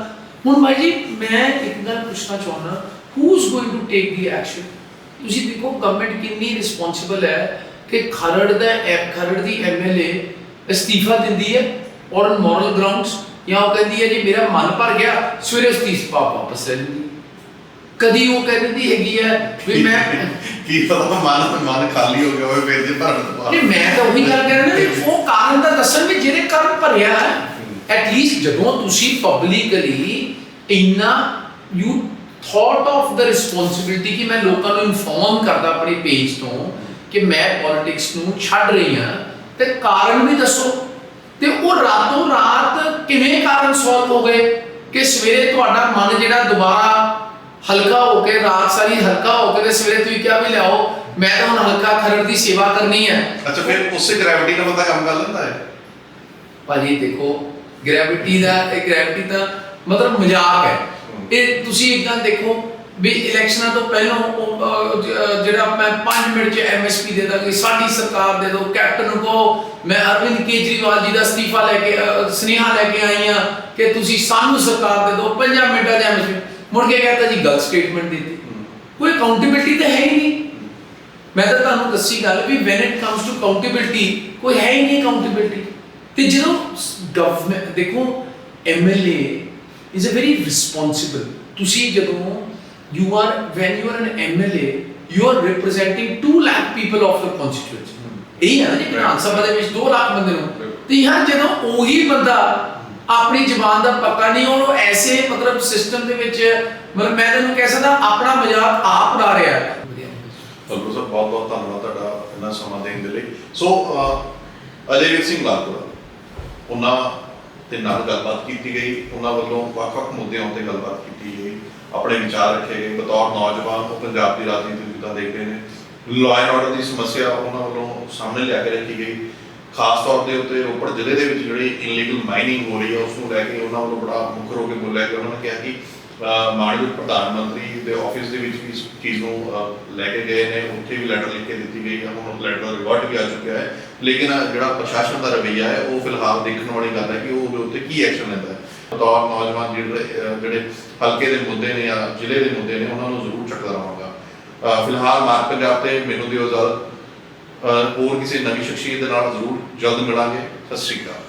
S4: ਹੁਣ ਬਾਈ ਜੀ ਮੈਂ ਇੱਕ ਗੱਲ ਪੁੱਛਣਾ ਚਾਹੁੰਦਾ who is going to take the action ਤੁਸੀਂ ਦੇਖੋ ਗਵਰਨਮੈਂਟ ਕਿੰਨੀ ਰਿਸਪੌਂਸਿਬਲ ਹੈ ਕਿ ਖਰੜ ਦਾ ਖਰੜ ਦੀ ਐਮਐਲਏ ਅਸਤੀਫਾ ਦਿੰਦੀ ਹੈ ਔਰ ਮੋਰਲ ਗਰਾਊਂਡਸ ਜਾਂ ਉਹ ਕਹਿੰਦੀ ਹੈ ਜੀ ਮੇਰਾ ਮਨ ਭਰ ਗਿਆ ਸਵੇਰੇ ਅਸਤੀਫਾ ਵਾਪਸ ਲੈ ਲੈਂਦੀ ਹੈ। ਕਦੀ ਉਹ ਕਹਿ ਦਿੰਦੀ ਹੈਗੀ ਹੈ ਵੀ ਮੈਂ
S3: ਕੀ ਪਤਾ ਮਨ ਮਨ ਖਾਲੀ ਹੋ ਗਿਆ ਹੋਵੇ ਫਿਰ ਜੇ ਭਰਨ ਤੋਂ ਬਾਅਦ।
S4: ਨਹੀਂ ਮੈਂ ਤਾਂ ਉਹੀ ਗੱਲ ਕਰ ਰਿਹਾ ਨਾ ਵੀ ਉਹ ਕਾਰਨ ਤਾਂ ਦੱਸਣ ਵੀ ਜਿਹਦੇ ਕਾਰਨ ਭਰਿਆ ਐਟ ਲੀਸਟ ਜਦੋਂ ਤੁਸੀਂ ਪਬਲਿਕਲੀ ਇੰਨਾ you thought of the responsibility ਕਿ ਮੈਂ ਲੋਕਾਂ ਨੂੰ ਇਨਫੋਰਮ ਕਰਦਾ ਆਪਣੇ ਪੇਜ ਤੋਂ ਕਿ ਮੈਂ ਪੋਲਿਟਿਕਸ ਨੂੰ ਛੱਡ ਰਹੀ ਹਾਂ। ਤੇ ਕਾਰਨ ਵੀ ਦੱਸੋ। ਤੇ ਉਹ ਰਾਤੋਂ ਰਾਤ ਕਿਵੇਂ ਕਾਰਨ ਸੋਲਵ ਹੋ ਗਏ ਕਿ ਸਵੇਰੇ ਤੁਹਾਡਾ ਮਨ ਜਿਹੜਾ ਦੁਬਾਰਾ ਹਲਕਾ ਹੋ ਕੇ ਰਾਤ ਸਾਰੀ ਹਲਕਾ ਹੋ ਕੇ ਤੇ ਸਵੇਰੇ ਤੁਸੀਂ ਕਿਹਾ ਵੀ ਲਿਆਓ ਮੈਂ ਤਾਂ ਹੁਣ ਹਲਕਾ ਖਰੜ ਦੀ ਸੇਵਾ ਕਰਨੀ ਹੈ।
S3: ਅੱਛਾ ਫਿਰ ਉਸੇ ਗ੍ਰੈਵਿਟੀ ਨਾਲ ਬੰਦਾ ਕੰਮ ਕਰ ਲੈਂਦਾ ਹੈ।
S4: ਭਾਜੀ ਦੇਖੋ ਗ੍ਰੈਵਿਟੀ ਦਾ ਇਹ ਗ੍ਰੈਵਿਟੀ ਤਾਂ ਮਤਲਬ ਮਜ਼ਾਕ ਹੈ। ਇਹ ਤੁਸੀਂ ਇਦਾਂ ਦੇਖੋ ਵੀ ਇਲੈਕਸ਼ਨਾਂ ਤੋਂ ਪਹਿਲਾਂ ਜਿਹੜਾ ਮੈਂ 5 ਮਿੰਟ ਚ ਐਮਐਸਪੀ ਦੇ ਦਾਂਗੀ ਸਾਡੀ ਸਰਕਾਰ ਦੇ ਦਿਓ ਕੈਪਟਨ ਨੂੰ ਕਹੋ ਮੈਂ ਅਰਵਿੰਦ ਕੇਜਰੀਵਾਲ ਜੀ ਦਾ ਅਸਤੀਫਾ ਲੈ ਕੇ ਅਹ, ਲੈ ਕੇ ਆਈ ਹਾਂ ਕਿ ਤੁਸੀਂ ਸਾਨੂੰ ਸਰਕਾਰ ਦੇ ਦੋ 5 ਮਿੰਟਾਂ ਚ ਐਮਐਸਪੀ ਮੁੜ ਕੇ ਕਹਿੰਦਾ ਜੀ ਗਲਤ ਸਟੇਟਮੈਂਟ ਦਿੱਤੀ। ਕੋਈ ਅਕਾਊਂਟੇਬਿਲਟੀ ਤਾਂ ਹੈ ਹੀ ਨਹੀਂ। ਮੈਂ ਤਾਂ ਤੁਹਾਨੂੰ ਦੱਸੀ ਗੱਲ ਵੀ when it comes to accountability ਕੋਈ ਹੈ ਹੀ ਨਹੀਂ ਅਕਾਊਂਟੇਬਿਲਟੀ ਤੇ ਜਦੋਂ ਗਵਰਨਮੈਂਟ ਦੇਖੋ MLA is a very responsible ਤੁਸੀਂ ਜਦੋਂ you are when you are an MLA you are representing 2 lakh people of your constituency ਇਹ ਹੈ ਨਾ ਜੀ ਵਿਧਾਨ ਸਭਾ ਦੇ ਵਿੱਚ 2 ਲੱਖ ਬੰਦੇ ਨੂੰ ਤੇ ਯਾਰ ਜਦੋਂ ਉਹੀ ਬੰਦਾ ਆਪਣੀ ਜ਼ਬਾਨ ਦਾ ਪੱਕਾ ਨਹੀਂ ਉਹਨੂੰ ਐਸੇ ਮਤਲਬ ਸਿਸਟਮ ਦੇ ਵਿੱਚ ਮਤਲਬ ਮੈਂ ਤੈਨੂੰ ਕਹਿ ਸਕਦਾ ਆਪਣਾ ਮਜ਼ਾਕ ਆਪ ਉਡਾ ਰਿਹਾ ਹੈ।
S3: ਬਿਲਕੁਲ ਸਰ ਬਹੁਤ ਬਹੁਤ ਧੰਨਵਾਦ ਤੁਹਾਡਾ ਇੰਨਾ ਸਮਾਂ ਦੇਣ ਦੇ ਲਈ। ਸੋ ਅਜੇਵੀਰ ਸਿੰਘ ਲਾਲਪੁਰਾ ਉਹਨਾਂ ਦੇ ਨਾਲ ਗੱਲਬਾਤ ਕੀਤੀ ਗਈ। ਉਹਨਾਂ ਵੱਲੋਂ ਵੱਖ-ਵੱਖ ਮੁੱਦਿਆਂ ਉੱਤੇ ਗੱਲਬਾਤ ਕੀਤੀ ਗਈ। ਆਪਣੇ ਵਿਚਾਰ ਰੱਖੇ ਗਏ। ਬਤੌਰ ਨੌਜਵਾਨ ਉਹ ਪੰਜਾਬ ਦੀ ਰਾਜਨੀਤੀ ਨੂੰ ਕਿੱਦਾਂ ਦੇਖਦੇ ਨੇ। ਲਾਅ ਐਂਡ ਆਰਡਰ ਦੀ ਸਮੱਸਿਆ ਉਹਨਾਂ ਵੱਲੋਂ ਸਾਹਮਣੇ ਲਿਆ ਕੇ ਰੱਖੀ ਗਈ। ਖਾਸ ਤੌਰ ਦੇ ਉੱਤੇ ਰੋਪੜ ਜ਼ਿਲ੍ਹੇ ਦੇ ਵਿੱਚ ਜਿਹੜੀ ਇਨਲੀਗਲ ਮਾਈਨਿੰਗ ਹੋ ਰਹੀ ਹੈ, ਉਸ ਨੂੰ ਲੈ ਕੇ ਉਹਨਾਂ ਵੱਲੋਂ ਬੜਾ ਮੁੱਖ ਹੋ ਕੇ ਬੋਲਿਆ ਕਿ ਉਹਨਾਂ ਨੇ ਕਿਹਾ ਕਿ ਮਾਨਯੋਗ ਪ੍ਰਧਾਨ ਮੰਤਰੀ ਦੇ ਆਫਿਸ ਦੇ ਵਿੱਚ ਵੀ ਇਸ ਚੀਜ਼ ਨੂੰ ਲੈ ਕੇ ਗਏ ਨੇ। ਉੱਥੇ ਵੀ ਲੈਟਰ ਲਿਖ ਕੇ ਦਿੱਤੀ ਗਈ ਹੈ। ਹੁਣ ਲੈਟਰ ਰਿਵਰਟ ਵੀ ਆ ਚੁੱਕਿਆ ਹੈ। ਲੇਕਿਨ ਜਿਹੜਾ ਪ੍ਰਸ਼ਾਸਨ ਦਾ ਰਵੱਈਆ ਹੈ, ਉਹ ਫਿਲਹਾਲ ਦੇਖਣ ਵਾਲੀ ਗੱਲ ਹੈ ਕਿ ਉਹ ਉਹਦੇ ਉੱਤੇ ਕੀ ਐਕਸ਼ਨ ਲੈਂਦਾ ਹੈ। ਬਤੌਰ ਨੌਜਵਾਨ ਜਿਹੜੇ ਜਿਹੜੇ ਹਲਕੇ ਦੇ ਮੁੱਦੇ ਨੇ ਜਾਂ ਜ਼ਿਲ੍ਹੇ ਦੇ ਮੁੱਦੇ ਨੇ, ਉਹਨਾਂ ਨੂੰ ਜ਼ਰੂਰ ਚੱਕਦਾ ਰਹਾਂਗਾ। ਫਿਲਹਾਲ ਮਾਰ ਪੰਜਾਬ ਤੇ ਮੈਨੂੰ ਦਿਓ ਇਜਾਜ਼ਤ। ਹੋਰ ਕਿਸੇ ਨਵੀਂ ਸ਼ਖਸੀਅਤ ਦੇ ਨਾਲ ਜ਼ਰੂਰ ਜਲਦ ਮਿਲਾਂਗੇ। ਸਤਿ ਸ਼੍ਰੀ ਅਕਾਲ।